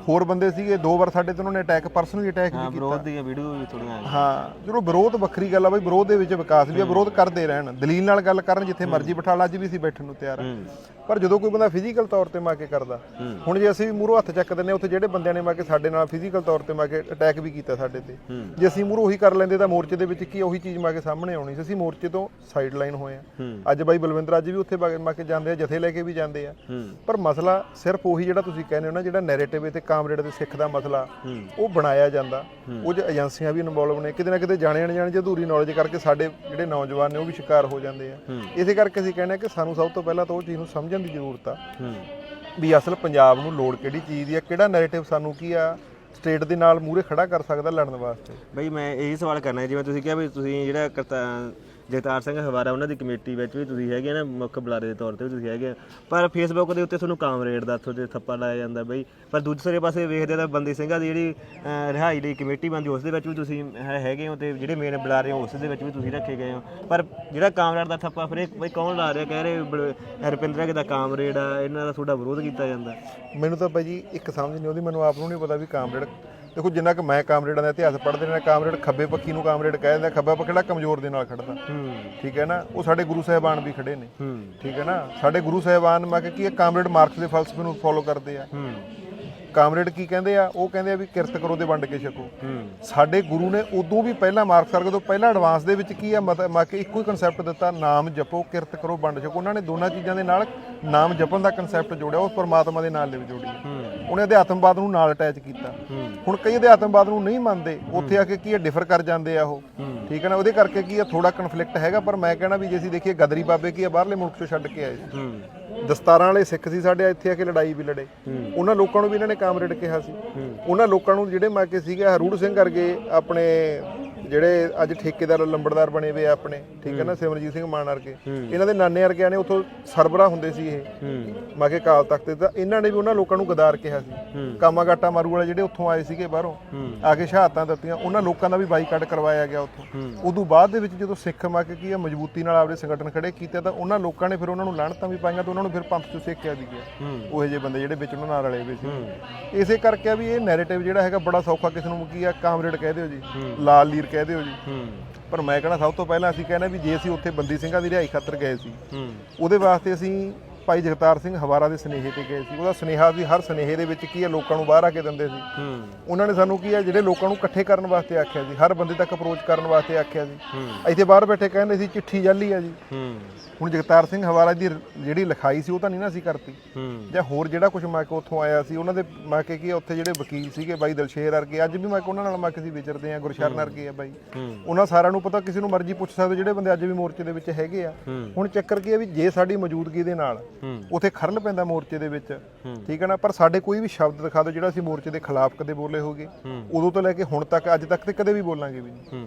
ਹੋਰ ਬੰਦੇ ਸੀਗੇ ਦੋ ਵਾਰ ਸਾਡੇ ਤੇ ਉਹਨਾਂ ਨੇ ਅਟੈਕ ਪਰਸਨਲੀ ਅਟੈਕ ਵੀ ਕੀਤਾ ਵਿਰੋਧ ਦੀਆਂ ਵੀਡੀਓ ਵੀ ਥੋੜੀਆਂ ਹਾਂ ਚਲੋ ਵਿਰੋਧ ਵੱਖਰੀ ਗੱਲ ਆ ਬਈ ਵਿਰੋਧ ਦੇ ਵਿੱਚ ਵਿਕਾਸ ਵੀ ਆ ਵਿਰੋਧ ਕਰਦੇ ਰਹਿਣ ਦਲੀਲ ਨਾਲ ਗੱਲ ਕਰਨ ਜਿੱਥੇ ਮਰਜ਼ੀ ਬਿਠਾ ਲਾ ਅੱਜ ਵੀ ਅਸੀਂ ਬੈਠਣ ਨੂੰ ਤਿਆਰ ਆ ਪਰ ਜਦੋਂ ਕੋਈ ਬੰਦਾ ਫਿਜ਼ੀਕਲ ਤੌਰ ਤੇ ਮਾ ਕੇ ਕਰਦਾ। ਹੁਣ ਜੇ ਅਸੀਂ ਵੀ ਮੂਹਰੋਂ ਹੱਥ ਚੱਕ ਦਿੰਨੇ ਉੱਥੇ ਜਿਹੜੇ ਬੰਦਿਆਂ ਨੇ ਮਾ ਕੇ ਸਾਡੇ ਨਾਲ ਫਿਜ਼ੀਕਲ ਤੌਰ ਤੇ ਮਾ ਕੇ ਅਟੈਕ ਵੀ ਕੀਤਾ ਸਾਡੇ ਤੇ। ਜੇ ਅਸੀਂ ਮੂਹਰੋਂ ਉਹੀ ਕਰ ਲੈਂਦੇ ਤਾਂ ਮੋਰਚੇ ਦੇ ਵਿੱਚ ਕੀ ਉਹੀ ਚੀਜ਼ ਮਾ ਕੇ ਸਾਹਮਣੇ ਆਉਣੀ ਸੀ? ਅਸੀਂ ਮੋਰਚੇ ਤੋਂ ਸਾਈਡ ਲਾਈਨ ਹੋਏ ਆ ਅੱਜ ਬਾਈ ਬਲਵਿੰਦਰ ਅੱਜ ਵੀ ਉੱਥੇ ਮਾ ਕੇ- ਮਾ ਕੇ ਜਾਂਦੇ ਆ ਜਥੇ ਲੈ ਕੇ ਵੀ ਜਾਂਦੇ ਆ। ਪਰ ਮਸਲਾ ਸਿਰਫ ਉਹੀ ਜਿਹੜਾ ਤੁਸੀਂ ਕਹਿੰਦੇ ਹੋ ਨਾ ਜਿਹੜਾ ਨੈਰੇਟਿਵ ਤੇ ਕਾਮਰੇਡ ਤੇ ਸਿੱਖ ਦਾ ਮਸਲਾ ਉਹ ਬਣਾਇਆ ਜਾਂਦਾ। ਉਹ ਚ ਏਜੰਸੀਆਂ ਵੀ ਇਨਵੋਲਵ ਨੇ। ਕਿਤੇ ਨਾ ਕਿਤੇ ਜਾਣੇ ਅਣਜਾਣੇ ਚ ਅਧੂਰੀ ਨੌਲੇਜ ਕਰਕੇ ਸਾਡੇ ਜਿਹੜੇ ਨੌਜਵਾਨ ਨੇ ਉਹ ਵੀ ਸ਼ਿਕਾਰ ਹੋ ਜਾਂਦੇ ਆ। ਇਸੇ ਕਰਕੇ ਅਸੀਂ ਕਹਿੰਦੇ ਆ ਕਿ ਸਾਨੂੰ ਸਭ ਤੋਂ ਪਹਿਲਾਂ ਤਾਂ ਉਹ ਚੀਜ਼ ਨੂੰ ਸਮਝਣ ਦੀ ਜ਼ਰੂਰਤ ਆ। ਹੂੰ। ਵੀ ਅਸਲ ਪੰਜਾਬ ਨੂੰ ਲੋੜ ਕਿਹੜੀ ਚੀਜ਼ ਦੀ ਆ ਕਿਹੜਾ ਨੈਰੇਟਿਵ ਸਾਨੂੰ ਕੀ ਆ ਸਟੇਟ ਦੇ ਨਾਲ ਮੂਹਰੇ ਖੜਾ ਕਰ ਸਕਦਾ ਲੜਨ ਵਾਸਤੇ। ਬਈ ਮੈਂ ਇਹੀ ਸਵਾਲ ਕਰਨਾ ਜਿਵੇਂ ਤੁਸੀਂ ਕਿਹਾ ਵੀ ਤੁਸੀਂ ਜਿਹੜਾ ਕਰਤਾ ਜਗਤਾਰ ਸਿੰਘ ਹਵਾਰਾ ਉਹਨਾਂ ਦੀ ਕਮੇਟੀ ਵਿੱਚ ਵੀ ਤੁਸੀਂ ਹੈਗੇ ਆ ਨਾ ਮੁੱਖ ਬੁਲਾਰੇ ਦੇ ਤੌਰ ਤੇ ਵੀ ਤੁਸੀਂ ਹੈਗੇ ਆ। ਪਰ ਫੇਸਬੁੱਕ ਦੇ ਉੱਤੇ ਤੁਹਾਨੂੰ ਕਾਮਰੇਡ ਦਾ ਉੱਥੇ ਦੇ ਥੱਪਾ ਲਾਇਆ ਜਾਂਦਾ ਬਈ। ਪਰ ਦੂਸਰੇ ਪਾਸੇ ਵੇਖਦੇ ਤਾਂ ਬੰਦੀ ਸਿੰਘਾਂ ਦੀ ਜਿਹੜੀ ਅਹ, ਰਿਹਾਈ ਲਈ ਕਮੇਟੀ ਬਣਦੀ ਉਸ ਦੇ ਵਿੱਚ ਵੀ ਤੁਸੀਂ ਹੈ- ਹੈਗੇ ਹੋ ਤੇ ਜਿਹੜੇ ਮੇਨ ਬੁਲਾਰੇ ਹੋ ਉਸ ਦੇ ਵਿੱਚ ਵੀ ਤੁਸੀਂ ਰੱਖੇ ਗਏ ਹੋ। ਪਰ ਜਿਹੜਾ ਕਾਮਰੇਡ ਦਾ ਥੱਪਾ ਫਿਰ ਇਹ ਬਈ ਕੌਣ ਲਾ ਰਿਹਾ ਕਹਿ ਰਹੇ ਬਲ- ਰੁਪਿੰਦਰ ਦਾ ਕਾਮਰੇਡ ਆ ਇਹਨਾਂ ਦਾ ਤੁਹਾਡਾ ਵਿਰੋਧ ਕੀਤਾ ਜਾਂਦਾ। ਮੈਨੂੰ ਤਾਂ ਭਾਈ ਜੀ ਇੱਕ ਸਮਝ ਨਹੀਂ ਆਉਂਦੀ ਮੈਨੂੰ ਆਪ ਨੂੰ ਨਹੀਂ ਪਤਾ ਵੀ ਕਾਮਰੇਡ ਦੇਖੋ ਜਿੰਨਾ ਕਿ ਮੈਂ ਕਾਮਰੇਡਾਂ ਦਾ ਇਤਿਹਾਸ ਪੜ੍ਹਦੇ ਨੇ ਕਾਮਰੇਡ ਖੱਬੇ ਪੱਖੀ ਨੂੰ ਕਾਮਰੇਡ ਕਹਿ ਦਿੰਦਾ ਖੱਬਾ ਪੱਖੀ ਜਿਹੜਾ ਕਮਜ਼ੋਰ ਦੇ ਨਾਲ ਖੜਦਾ। ਠੀਕ ਹੈ ਨਾ? ਉਹ ਸਾਡੇ ਗੁਰੂ ਸਾਹਿਬਾਨ ਵੀ ਖੜੇ ਨੇ। ਠੀਕ ਹੈ ਨਾ? ਸਾਡੇ ਗੁਰੂ ਸਾਹਿਬਾਨ ਮੈਂ ਕਿ ਕਾਮਰੇਡ ਮਾਰਕਸ ਦੇ ਫਲਸਫੇ ਨੂੰ ਫੋਲੋ ਕਰਦੇ ਆ। ਕਾਮਰੇਡ ਕੀ ਕਹਿੰਦੇ ਆ? ਉਹ ਕਹਿੰਦੇ ਆ ਵੀ ਕਿਰਤ ਕਰੋ ਤੇ ਵੰਡ ਕੇ ਛਕੋ। ਹੂੰ। ਸਾਡੇ ਗੁਰੂ ਨੇ ਉਦੋਂ ਵੀ ਪਹਿਲਾਂ ਮਾਰਕਸ ਵਰਗੇ ਤੋਂ ਪਹਿਲਾਂ ਐਡਵਾਂਸ ਦੇ ਵਿੱਚ ਕੀ ਆ ਮਤਲਬ ਕੇ ਇੱਕੋ ਹੀ ਕਨਸੈਪਟ ਦਿੱਤਾ ਨਾਮ ਜਪੋ ਕਿਰਤ ਕਰੋ ਵੰਡ ਛਕੋ। ਉਹਨਾਂ ਨੇ ਦੋਨਾਂ ਚੀਜ਼ਾਂ ਦੇ ਨਾਲ ਨਾਮ ਜਪਣ ਦਾ ਕਨਸੈਪਟ ਜੋੜਿਆ ਉਹ ਪਰਮਾਤਮਾ ਦੇ ਨਾਲ ਵਿੱਚ ਜੋੜੀ ਹੂੰ। ਉਹਨੇ ਅਧਿਆਤਮਵਾਦ ਨੂੰ ਨਾਲ ਅਟੈਚ ਕੀਤਾ। ਹੂੰ। ਹੁਣ ਕਈ ਅਧਿਆਤਮਵਾਦ ਨੂੰ ਨਹੀਂ ਮੰਨਦੇ ਉੱਥੇ ਆ ਕੇ ਕੀ ਆ ਡਿਫਰ ਕਰ ਜਾਂਦੇ ਆ ਉਹ। ਹੂੰ। ਠੀਕ ਹੈ ਨਾ? ਉਹਦੇ ਕਰਕੇ ਕੀ ਆ ਥੋੜਾ ਕਨਫਲਿਕਟ ਹੈਗਾ ਪਰ ਮੈਂ ਕਹਿਣਾ ਵੀ ਜੇ ਅਸੀਂ ਦੇਖੀਏ ਗਦਰੀ ਬਾਬੇ ਕੀ ਆ ਬਾਹਰਲੇ ਮੁਲਕ ਚੋਂ ਛੱਡ ਕੇ ਆਏ ਹੂੰ। ਦਸਤਾਰਾਂ ਵਾਲੇ ਸਿੱਖ ਸੀ ਸਾਡੇ ਇੱਥੇ ਆ ਕੇ ਲੜਾਈ ਵੀ ਲੜੇ। ਉਹਨਾਂ ਲੋਕਾਂ ਨੂੰ ਵੀ ਇਹਨਾਂ ਨੇ ਕਾਮਰੇਡ ਕਿਹਾ ਸੀ। ਉਹਨਾਂ ਲੋਕਾਂ ਨੂੰ ਜਿਹੜੇ ਮਾਕੇ ਸੀਗੇ ਹਰੂੜ ਸਿੰਘ ਵਰਗੇ ਆਪਣੇ ਜਿਹੜੇ ਅੱਜ ਠੇਕੇਦਾਰ ਲੰਬੜਦਾਰ ਬਣੇ ਹੋਏ ਆ ਆਪਣੇ ਠੀਕ ਹੈ ਨਾ ਸਿਮਰਜੀਤ ਸਿੰਘ ਮਾਨ ਵਰਗੇ ਇਹਨਾਂ ਦੇ ਨਾਨੇ ਵਰਗਿਆਂ ਨੇ ਉੱਥੋਂ ਸਰਬਰਾ ਹੁੰਦੇ ਸੀ ਇਹ। ਹੂੰ। ਮਾਕੇ ਕਾਲ ਤਖਤ ਤੇ ਤਾਂ ਇਹਨਾਂ ਨੇ ਵੀ ਉਹਨਾਂ ਲੋਕਾਂ ਨੂੰ ਗਦਾਰ ਕਿਹਾ ਸੀ। ਕਾਮਾਗਾਟਾ ਮਾਰੂ ਵਾਲੇ ਜਿਹੜੇ ਉੱਥੋਂ ਆਏ ਸੀਗੇ ਬਾਹਰੋਂ ਆ ਕੇ ਸ਼ਹਾਦਤਾਂ ਦਿੱਤੀਆਂ। ਉਹਨਾਂ ਲੋਕਾਂ ਦਾ ਵੀ ਬਾਈਕਾਟ ਕਰਵਾਇਆ ਗਿਆ ਉੱਥੋਂ। ਉਦੋਂ ਬਾਅਦ ਦੇ ਵਿੱਚ ਜਦੋਂ ਸਿੱਖ ਮਾਕੇ ਕੀ ਆ ਮਜ਼ਬੂਤੀ ਨਾਲ ਆਪਣੇ ਸੰਗਠਨ ਖੜੇ ਕੀਤੇ ਤਾਂ ਉਹਨਾਂ ਲੋਕਾਂ ਨੇ ਫਿਰ ਉਹਨਾਂ ਨੂੰ ਲਾਹਣਤਾਂ ਵੀ ਪਾਈਆਂ ਤੇ ਉਹਨਾਂ ਨੂੰ ਫਿਰ ਪੰਥ ਚੋਂ ਸਿੱਖਿਆ ਵੀ ਗਿਆ। ਉਹੇ ਜਿਹੇ ਬੰਦੇ ਜਿਹੜੇ ਵਿੱਚ ਉਹਨਾਂ ਨਾਲ ਰਲੇ ਹੋਏ ਸੀ। ਇਸੇ ਕਰਕੇ ਵੀ ਇਹ ਨੈਰੇਟਿਵ ਜਿਹੜਾ ਹੈਗਾ ਬੜਾ ਸੌਖਾ ਕਿਸੇ ਨੂੰ ਕੀ ਆ ਕਾਮਰੇਡ ਕਹਿ ਦਿਓ ਜੀ। ਲਾਲ ਲੀਰ ਕਹਿ ਦਿਓ ਜੀ। ਹੂੰ। ਪਰ ਮੈਂ ਕਹਿੰਦਾ ਸਭ ਤੋਂ ਪਹਿਲਾਂ ਅਸੀਂ ਕਹਿੰਦੇ ਵੀ ਜੇ ਅਸੀਂ ਉੱਥੇ ਬੰਦੀ ਸਿੰਘਾਂ ਦੀ ਰਿਹਾਈ ਖਾਤਰ ਗਏ ਸੀ ਹੂੰ। ਉਹਦੇ ਵਾਸਤੇ ਅਸੀਂ ਭਾਈ ਜਗਤਾਰ ਸਿੰਘ ਹਵਾਰਾ ਦੇ ਸਨੇਹੇ ਤੇ ਗਏ ਸੀ। ਉਹਦਾ ਸਨੇਹਾ ਸੀ ਹਰ ਸਨੇਹੇ ਦੇ ਵਿੱਚ ਕੀ ਹੈ ਲੋਕਾਂ ਨੂੰ ਬਾਹਰ ਆ ਕੇ ਦਿੰਦੇ ਸੀ। ਹੂੰ। ਉਹਨਾਂ ਨੇ ਸਾਨੂੰ ਕੀ ਹੈ ਜਿਹੜੇ ਲੋਕਾਂ ਨੂੰ ਇਕੱਠੇ ਕਰਨ ਵਾਸਤੇ ਆਖਿਆ ਸੀ ਹਰ ਬੰਦੇ ਤੱਕ ਅਪਰੋਚ ਕਰਨ ਵਾਸਤੇ ਆਖਿਆ ਸੀ। ਹੂੰ। ਇੱਥੇ ਬਾਹਰ ਬੈਠੇ ਕਹਿੰਦੇ ਸੀ ਚਿੱਠੀ ਜਾਲੀ ਆ ਜੀ। ਹੂੰ। ਹੁਣ ਜਗਤਾਰ ਸਿੰਘ ਹਵਾਰਾ ਦੀ ਜਿਹੜੀ ਲਿਖਾਈ ਸੀ ਉਹ ਤਾਂ ਨਹੀਂ ਨਾ ਸੀ ਕਰਤੀ। ਜਾਂ ਹੋਰ ਜਿਹੜਾ ਕੁਝ ਮੈਂ ਕਿ ਉੱਥੋਂ ਆਇਆ ਸੀ ਉਹਨਾਂ ਦੇ ਮੈਂ ਕਿ ਕੀ ਆ, ਉੱਥੇ ਜਿਹੜੇ ਵਕੀਲ ਸੀਗੇ ਬਾਈ ਦਲਸ਼ੇਰ ਵਰਗੇ ਅੱਜ ਵੀ ਮੈਂ ਕਿ ਉਹਨਾਂ ਨਾਲ ਮੈਂ ਕਿਸੇ ਵਿਚਰਦੇ ਆ ਗੁਰਸ਼ਰਨ ਵਰਗੇ ਆ ਬਾਈ। ਉਹਨਾਂ ਸਾਰਿਆਂ ਨੂੰ ਪਤਾ ਕਿਸੇ ਨੂੰ ਮਰਜ਼ੀ ਪੁੱਛ ਸਕਦੇ ਜਿਹੜੇ ਬੰਦੇ ਅੱਜ ਵੀ ਮੋਰਚੇ ਦੇ ਵਿੱਚ ਹੈਗੇ ਆ। ਹੁਣ ਚੱਕਰ ਕੀ ਹੈ ਵੀ ਜੇ ਸਾਡੀ ਮੌਜੂਦਗੀ ਦੇ ਨਾਲ ਉਥੇ ਖਰਲ ਪੈਂਦਾ ਮੋਰਚੇ ਦੇ ਵਿੱਚ। ਠੀਕ ਹੈ ਨਾ? ਪਰ ਸਾਡੇ ਕੋਈ ਵੀ ਸ਼ਬਦ ਦਿਖਾ ਦਿਓ ਜਿਹੜਾ ਅਸੀਂ ਮੋਰਚੇ ਦੇ ਖਿਲਾਫ ਕਦੇ ਬੋਲੇ ਹੋਗੇ। ਉਦੋਂ ਤੋਂ ਲੈ ਕੇ ਹੁਣ ਤੱਕ ਅੱਜ ਤੱਕ ਤੇ ਕਦੇ ਵੀ ਬੋਲਾਂਗੇ ਵੀ ਨਹੀਂ।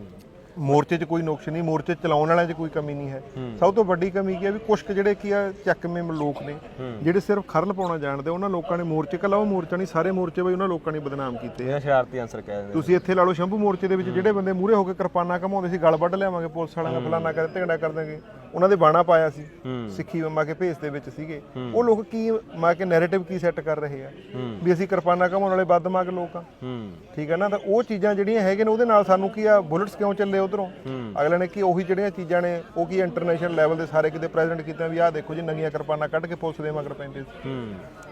ਮੋਰਚੇ 'ਚ ਕੋਈ ਨੁਕਸ ਨਹੀਂ ਮੋਰਚੇ ਚਲਾਉਣ ਵਾਲਿਆਂ 'ਚ ਕੋਈ ਕਮੀ ਨਹੀਂ ਹੈ। ਸਭ ਤੋਂ ਵੱਡੀ ਕਮੀ ਕੀ ਹੈ ਵੀ ਕੁਝ ਜਿਹੜੇ ਕੀ ਆ ਚੱਕਵੇਂ ਲੋਕ ਨੇ ਜਿਹੜੇ ਸਿਰਫ ਖਰਲ ਪਾਉਣਾ ਜਾਣਦੇ ਉਹਨਾਂ ਲੋਕਾਂ ਨੇ ਮੋਰਚੇ ਕੱਲਾ ਉਹ ਮੋਰਚਾ ਨਹੀਂ ਸਾਰੇ ਮੋਰਚੇ ਬਈ ਉਹਨਾਂ ਲੋਕਾਂ ਨੇ ਬਦਨਾਮ ਕੀਤੇ ਇਹ ਸ਼ਰਾਰਤੀ ਆਨਸਰ ਕਹਿ ਦਿੰਦੇ ਤੁਸੀਂ ਇੱਥੇ ਲਾ ਲਓ ਸ਼ੰਭੂ ਮੋਰਚੇ ਦੇ ਵਿੱਚ ਜਿਹੜੇ ਬੰਦੇ ਮੂਹਰੇ ਹੋ ਕੇ ਕਿਰਪਾਨਾਂ ਘਮਾਉਂਦੇ ਸੀ ਗਲ ਵੱਢ ਲਿਆਵਾਂਗੇ ਪੁਲਿਸ ਵਾਲਿਆਂ ਦਾ ਫਲਾਨਾ ਕਰ ਢਿੰਗੜਾ ਕਰ ਦਾਂਗੇ ਉਹਨਾਂ ਦੇ ਬਾਣਾ ਪਾਇਆ ਸੀ ਸਿੱਖੀ ਮਾ ਕੇ ਭੇਸ ਦੇ ਵਿੱਚ ਸੀਗੇ। ਉਹ ਲੋਕ ਕੀ ਮਾ ਕੇ ਨੈਰੇਟਿਵ ਕੀ ਸੈੱਟ ਕਰ ਰਹੇ ਆ? ਵੀ ਅਸੀਂ ਕਿਰਪਾਨਾਂ ਘਮਾਉਣ ਵਾਲੇ ਬਦਮਾਗ ਲੋਕ ਆ। ਠੀਕ ਹੈ ਨਾ? ਤਾਂ ਉਹ ਚੀਜ਼ਾਂ ਜਿਹੜੀਆਂ ਹੈਗੇ ਨੇ ਉਹਦੇ ਨਾਲ ਸਾਨੂੰ ਕੀ ਆ? ਬੁਲਟਸ ਕਿਉਂ ਚੱਲੇ ਉਧਰੋਂ? ਅਗਲੇ ਨੇ ਕੀ ਉਹੀ ਜਿਹੜੀਆਂ ਚੀਜ਼ਾਂ ਨੇ ਉਹ ਕੀ ਇੰਟਰਨੈਸ਼ਨਲ ਲੈਵਲ ਦੇ ਸਾਰੇ ਕਿਤੇ ਪ੍ਰੈਜ਼ੈਂਟ ਕੀਤੇ ਵੀ ਆਹ ਦੇਖੋ ਜੀ ਨਵੀਆਂ ਕਿਰਪਾਨਾਂ ਕੱਢ ਕੇ ਪੁਲਿਸ ਦੇ ਮਗਰ ਪੈਂਦੇ ਸੀ।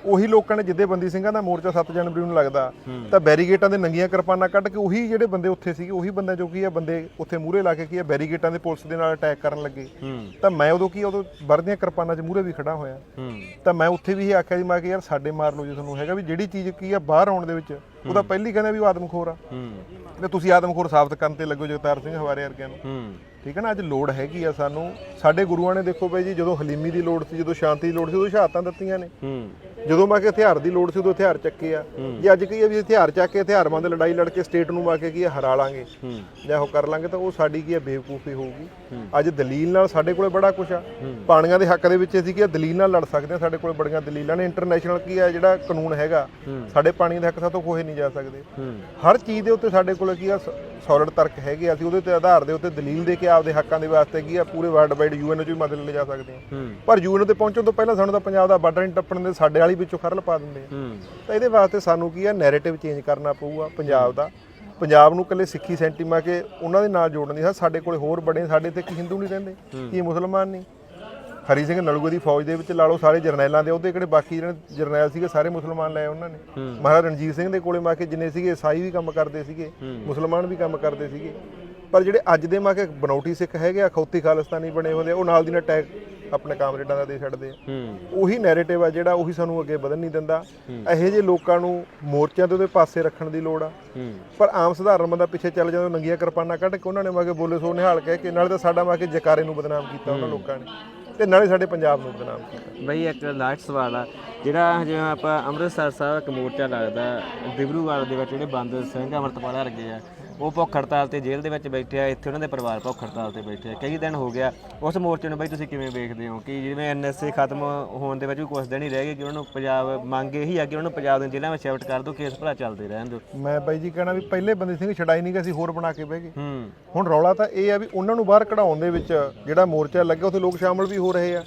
ਉਹੀ ਲੋਕਾਂ ਨੇ ਜਿੱਦੇ ਬੰਦੀ ਸਿੰਘਾਂ ਦਾ ਮੋਰਚਾ 7 ਜਨਵਰੀ ਨੂੰ ਲੱਗਦਾ। ਤਾਂ ਬੈਰੀਗੇਟਾਂ ਦੇ ਨੰਗੀਆਂ ਕਿਰਪਾਨਾਂ ਕੱਢ ਕੇ ਉਹੀ ਜਿਹੜੇ ਬੰਦੇ ਉੱਥੇ ਸੀਗੇ ਉਹੀ ਬੰਦੇ ਜੋ ਕੀ ਆ? ਬੰਦੇ ਉੱਥੇ ਮੂਹਰੇ ਲਾ ਕੇ ਕੀ ਆ? ਬੈਰੀਗੇਟਾਂ ਦੇ ਪੁਲਿਸ ਦੇ ਨਾਲ ਅਟੈਕ ਕਰਨ ਲੱਗੇ। ਤਾਂ ਮੈਂ ਉਦੋਂ ਕੀ ਉਦੋਂ ਵਰਦੀਆਂ ਕਿਰਪਾਨਾਂ 'ਚ ਮੂਹਰੇ ਵੀ ਖੜਾ ਹੋਇਆ। ਤਾਂ ਮੈਂ ਉੱਥੇ ਵੀ ਇਹ ਆਖਿਆ ਸੀ ਮੈਂ ਕਿ ਯਾਰ ਸਾਡੇ ਮਾਰ ਲਓ ਜੇ ਤੁਹਾਨੂੰ ਹੈਗਾ ਵੀ ਜਿਹੜੀ ਚੀਜ਼ ਕੀ ਆ ਬਾਹਰ ਆਉਣ ਦੇ ਵਿੱਚ ਉਹ ਤਾਂ ਪਹਿਲੀ ਕਹਿੰਦਾ ਵੀ ਉਹ ਆਦਮਖੋਰ ਆ। ਹੂੰ। ਤੇ ਤੁਸੀਂ ਆਦਮਖੋਰ ਸਾਬਤ ਕਰਨ ਤੇ ਲੱਗੋ ਜਗਤਾਰ ਸਿੰਘ ਹਵਾਰੇ ਵਰਗਿਆਂ ਨੂੰ। ਹੂੰ। ਠੀਕ ਹੈ ਨਾ ਅੱਜ ਲੋੜ ਹੈਗੀ ਆ ਸਾਨੂੰ। ਸਾਡੇ ਗੁਰੂਆਂ ਨੇ ਦੇਖੋ ਬਈ ਜੀ ਜਦੋਂ ਹਲੀਮੀ ਦੀ ਲੋੜ ਸੀ ਜਦੋਂ ਸ਼ਾਂਤੀ ਦੀ ਲੋੜ ਸੀ ਉਦੋਂ ਸ਼ਹਾਦਤਾਂ ਦਿੱਤੀਆਂ ਨੇ। ਹੂੰ। ਜਦੋਂ ਮੈਂ ਕਿ ਹਥਿਆਰ ਦੀ ਲੋੜ ਸੀ ਉਦੋਂ ਹਥਿਆਰ ਚੱਕੇ ਆ। ਜੇ ਅੱਜ ਕੀ ਆ ਵੀ ਹਥਿਆਰ ਚੱਕ ਕੇ ਹਥਿਆਰਬੰਦ ਲੜਾਈ ਲੜ ਕੇ ਸਟੇਟ ਨੂੰ ਮਾ ਕੇ ਕੀ ਆ ਹਰਾ ਲਾਂਗੇ ਜਾਂ ਉਹ ਕਰ ਲਾਂਗੇ ਤਾਂ ਉਹ ਸਾਡੀ ਕੀ ਆ ਬੇਵਕੂਫੀ ਹੋਊਗੀ। ਅੱਜ ਦਲੀਲ ਨਾਲ ਸਾਡੇ ਕੋਲੇ ਬੜਾ ਕੁਝ ਆ। ਪਾਣੀਆਂ ਦੇ ਹੱਕ ਦੇ ਵਿੱਚ ਅਸੀਂ ਕੀ ਆ ਦਲੀਲ ਨਾਲ ਲੜ ਸਕਦੇ ਆ ਸਾਡੇ ਕੋਲੇ ਬੜੀਆਂ ਦਲੀਲਾਂ ਨੇ। ਇੰਟਰਨੈਸ਼ਨਲ ਕੀ ਆ ਜਿਹੜਾ ਕਾਨੂੰਨ ਹੈਗਾ ਸਾਡੇ ਪਾਣੀ ਦੇ ਹੱਕ ਸਾਤੋਂ ਖੋਹੇ ਨਹੀਂ ਜਾ ਸਕਦੇ। ਹਰ ਚੀਜ਼ ਦੇ ਉੱਤੇ ਸਾਡੇ ਕੋਲ ਕੀ ਆ ਸੋਲਿਡ ਤਰਕ ਹੈਗੇ ਆ, ਅਸੀਂ ਉਹਦੇ ਤੇ ਆਧਾਰ ਦੇ ਉੱਤੇ ਦਲੀਲ ਦੇ ਕੇ ਆਪਦੇ ਹੱਕਾਂ ਦੇ ਵਾਸਤੇ ਕੀ ਆ ਪੂਰੇ ਵਰਲਡ ਵਾਈਡ ਯੂਐਨ ਚ ਵੀ ਮਦਦ ਲੈ ਜਾ ਸਕਦੇ ਆ। ਪਰ ਯੂਐਨ ਤੇ ਪਹੁੰਚਣ ਤੋਂ ਪਹਿਲਾਂ ਸਾਨੂੰ ਤਾਂ ਪੰਜਾਬ ਦਾ ਬਾਰਡਰ ਟੱਪਣ ਦੇ ਸਾਡੇ ਵਾਲੀ ਵਿੱਚੋਂ ਖਰਲ ਪਾ ਦਿੰਦੇ ਆ। ਤਾਂ ਇਹਦੇ ਵਾਸਤੇ ਸਾਨੂੰ ਕੀ ਆ ਨੈਰੇਟਿਵ ਚੇਂਜ ਕਰਨਾ ਪਊਗਾ ਪੰਜਾਬ ਦਾ। ਪੰਜਾਬ ਨੂੰ ਇਕੱਲੇ ਸਿੱਖੀ ਸੈਂਟੀਮਾ ਕੇ ਉਹਨਾਂ ਦੇ ਨਾਲ ਜੋੜਨ ਦੀ ਸਾਡੇ ਕੋਲੇ ਹੋਰ ਬੜੇ ਸਾਡੇ ਤੇ ਕੀ ਹਿੰਦੂ ਨਹੀਂ ਰਹਿੰਦੇ ਕੀ ਮੁਸਲਮਾਨ ਨਹੀਂ। ਹਰੀ ਸਿੰਘ ਨਲੂਏ ਦੀ ਫੌਜ ਦੇ ਵਿੱਚ ਲਾ ਲਓ ਸਾਰੇ ਜਰਨੈਲਾਂ ਦੇ ਉਹਦੇ ਕਿਹੜੇ ਬਾਕੀ ਜਿਹੜੇ ਜਰਨੈਲ ਸੀਗੇ ਸਾਰੇ ਮੁਸਲਮਾਨ ਲਏ ਉਹਨਾਂ ਨੇ। ਮਹਾਰਾਜਾ ਰਣਜੀਤ ਸਿੰਘ ਦੇ ਕੋਲੇ ਮਾ ਕੇ ਜਿੰਨੇ ਸੀਗੇ ਈਸਾਈ ਵੀ ਕੰਮ ਕਰਦੇ ਸੀਗੇ ਮੁਸਲਮਾਨ ਵੀ ਕੰਮ ਕਰਦੇ ਸੀਗੇ। ਪਰ ਜਿਹੜੇ ਅੱਜ ਦੇ ਮਾ ਕੇ ਬਨੌਟੀ ਸਿੱਖ ਹੈਗੇ ਆ ਖੌਤੀ ਖਾਲਿਸਤਾਨੀ ਬਣੇ ਹੋਏ ਆ ਉਹ ਨਾਲ ਦੀ ਨਾਲ ਅਟੈਕ ਆਪਣੇ ਕਾਮਰੇਡਾਂ ਦਾ ਦੇ ਛੱਡਦੇ ਆ। ਉਹੀ ਨੈਰੇਟਿਵ ਆ ਜਿਹੜਾ ਉਹੀ ਸਾਨੂੰ ਅੱਗੇ ਵਧਣ ਨਹੀਂ ਦਿੰਦਾ। ਇਹੋ ਜਿਹੇ ਲੋਕਾਂ ਨੂੰ ਮੋਰਚਿਆਂ ਦੇ ਉਹਦੇ ਪਾਸੇ ਰੱਖਣ ਦੀ ਲੋੜ ਆ। ਪਰ ਆਮ ਸਧਾਰਨ ਬੰਦਾ ਪਿੱਛੇ ਚੱਲ ਜਾਂਦਾ ਨੰਗੀਆਂ ਕਿਰਪਾਨਾਂ ਕੱਢ ਕੇ ਉਹਨਾਂ ਨੇ ਮਾਗੇ ਬੋਲੇ ਸੋ ਨਿਹਾਲ ਕਹਿ ਕੇ ਨਾਲੇ ਤਾਂ ਸਾਡਾ ਮਾਗੇ ਜਕਾਰੇ ਨੂੰ ਬਦਨਾਮ ਕੀਤਾ ਉਹਨਾਂ ਲੋਕਾਂ ਨੇ ਤੇ ਨਾਲੇ ਸਾਡੇ ਪੰਜਾਬ ਨੂੰ ਬਦਨਾਮ ਕੀਤਾ। ਬਈ ਇੱਕ ਲਾਸਟ ਸਵਾਲ ਆ ਜਿਹੜਾ ਜਿਵੇਂ ਆਪਾਂ ਅੰਮ੍ਰਿਤਸਰ ਸਾਹਿਬ ਇੱਕ ਮੋਰਚਾ ਲੱਗਦਾ ਦਿਬਰੂਗੜ੍ਹ ਦੇ ਵਿੱਚ ਜਿਹੜੇ ਬੰਦ ਸਿੰਘ ਅਮਰਤਪਾਲ ਵਰਗੇ ਆ ਉਹ ਭੁੱਖ ਹੜਤਾਲ ਤੇ ਜੇਲ੍ਹ ਦੇ ਵਿੱਚ ਬੈਠੇ ਆ ਇੱਥੇ ਉਹਨਾਂ ਦੇ ਪਰਿਵਾਰ ਭੁੱਖ ਹੜਤਾਲ ਤੇ ਬੈਠੇ ਆ। ਕਈ ਦਿਨ ਹੋ ਗਿਆ। ਉਸ ਮੋਰਚੇ ਨੂੰ ਬਈ ਤੁਸੀਂ ਕਿਵੇਂ ਵੇਖਦੇ ਹੋ? ਕਿ ਜਿਵੇਂ ਐਨਐਸਏ ਖਤਮ ਹੋਣ ਦੇ ਵਿੱਚ ਵੀ ਕੁਝ ਦਿਨ ਹੀ ਰਹਿ ਗਏ ਕਿ ਉਹਨਾਂ ਨੂੰ ਪੰਜਾਬ ਮੰਗ ਇਹੀ ਆ ਕਿ ਉਹਨਾਂ ਨੂੰ ਪੰਜਾਬ ਦੇ ਜ਼ਿਲ੍ਹਿਆਂ ਵਿੱਚ ਸ਼ਿਫਟ ਕਰ ਦਿਓ ਕੇਸ ਭਰਾ ਚੱਲਦੇ ਰਹਿਣ ਦਿਓ। ਮੈਂ ਬਾਈ ਜੀ ਕਹਿਣਾ ਵੀ ਪਹਿਲੇ ਬੰਦੇ ਸਿੰਘ ਛਡਾਈ ਨਹੀਂ ਗਏ ਅਸੀਂ ਹੋਰ ਬਣਾ ਕੇ ਬਹਿ ਗਏ। ਹੂੰ। ਹੁਣ ਰੌਲਾ ਤਾਂ ਇਹ ਆ ਵੀ ਉਹਨਾਂ ਨੂੰ ਬਾਹਰ ਕਢਾਉਣ ਦੇ ਵਿੱਚ ਜਿਹੜਾ ਮੋਰਚਾ ਲੱਗਿਆ ਉੱਥੇ ਲੋਕ ਸ਼ਾਮਲ ਵੀ ਹੋ ਰਹੇ ਆ।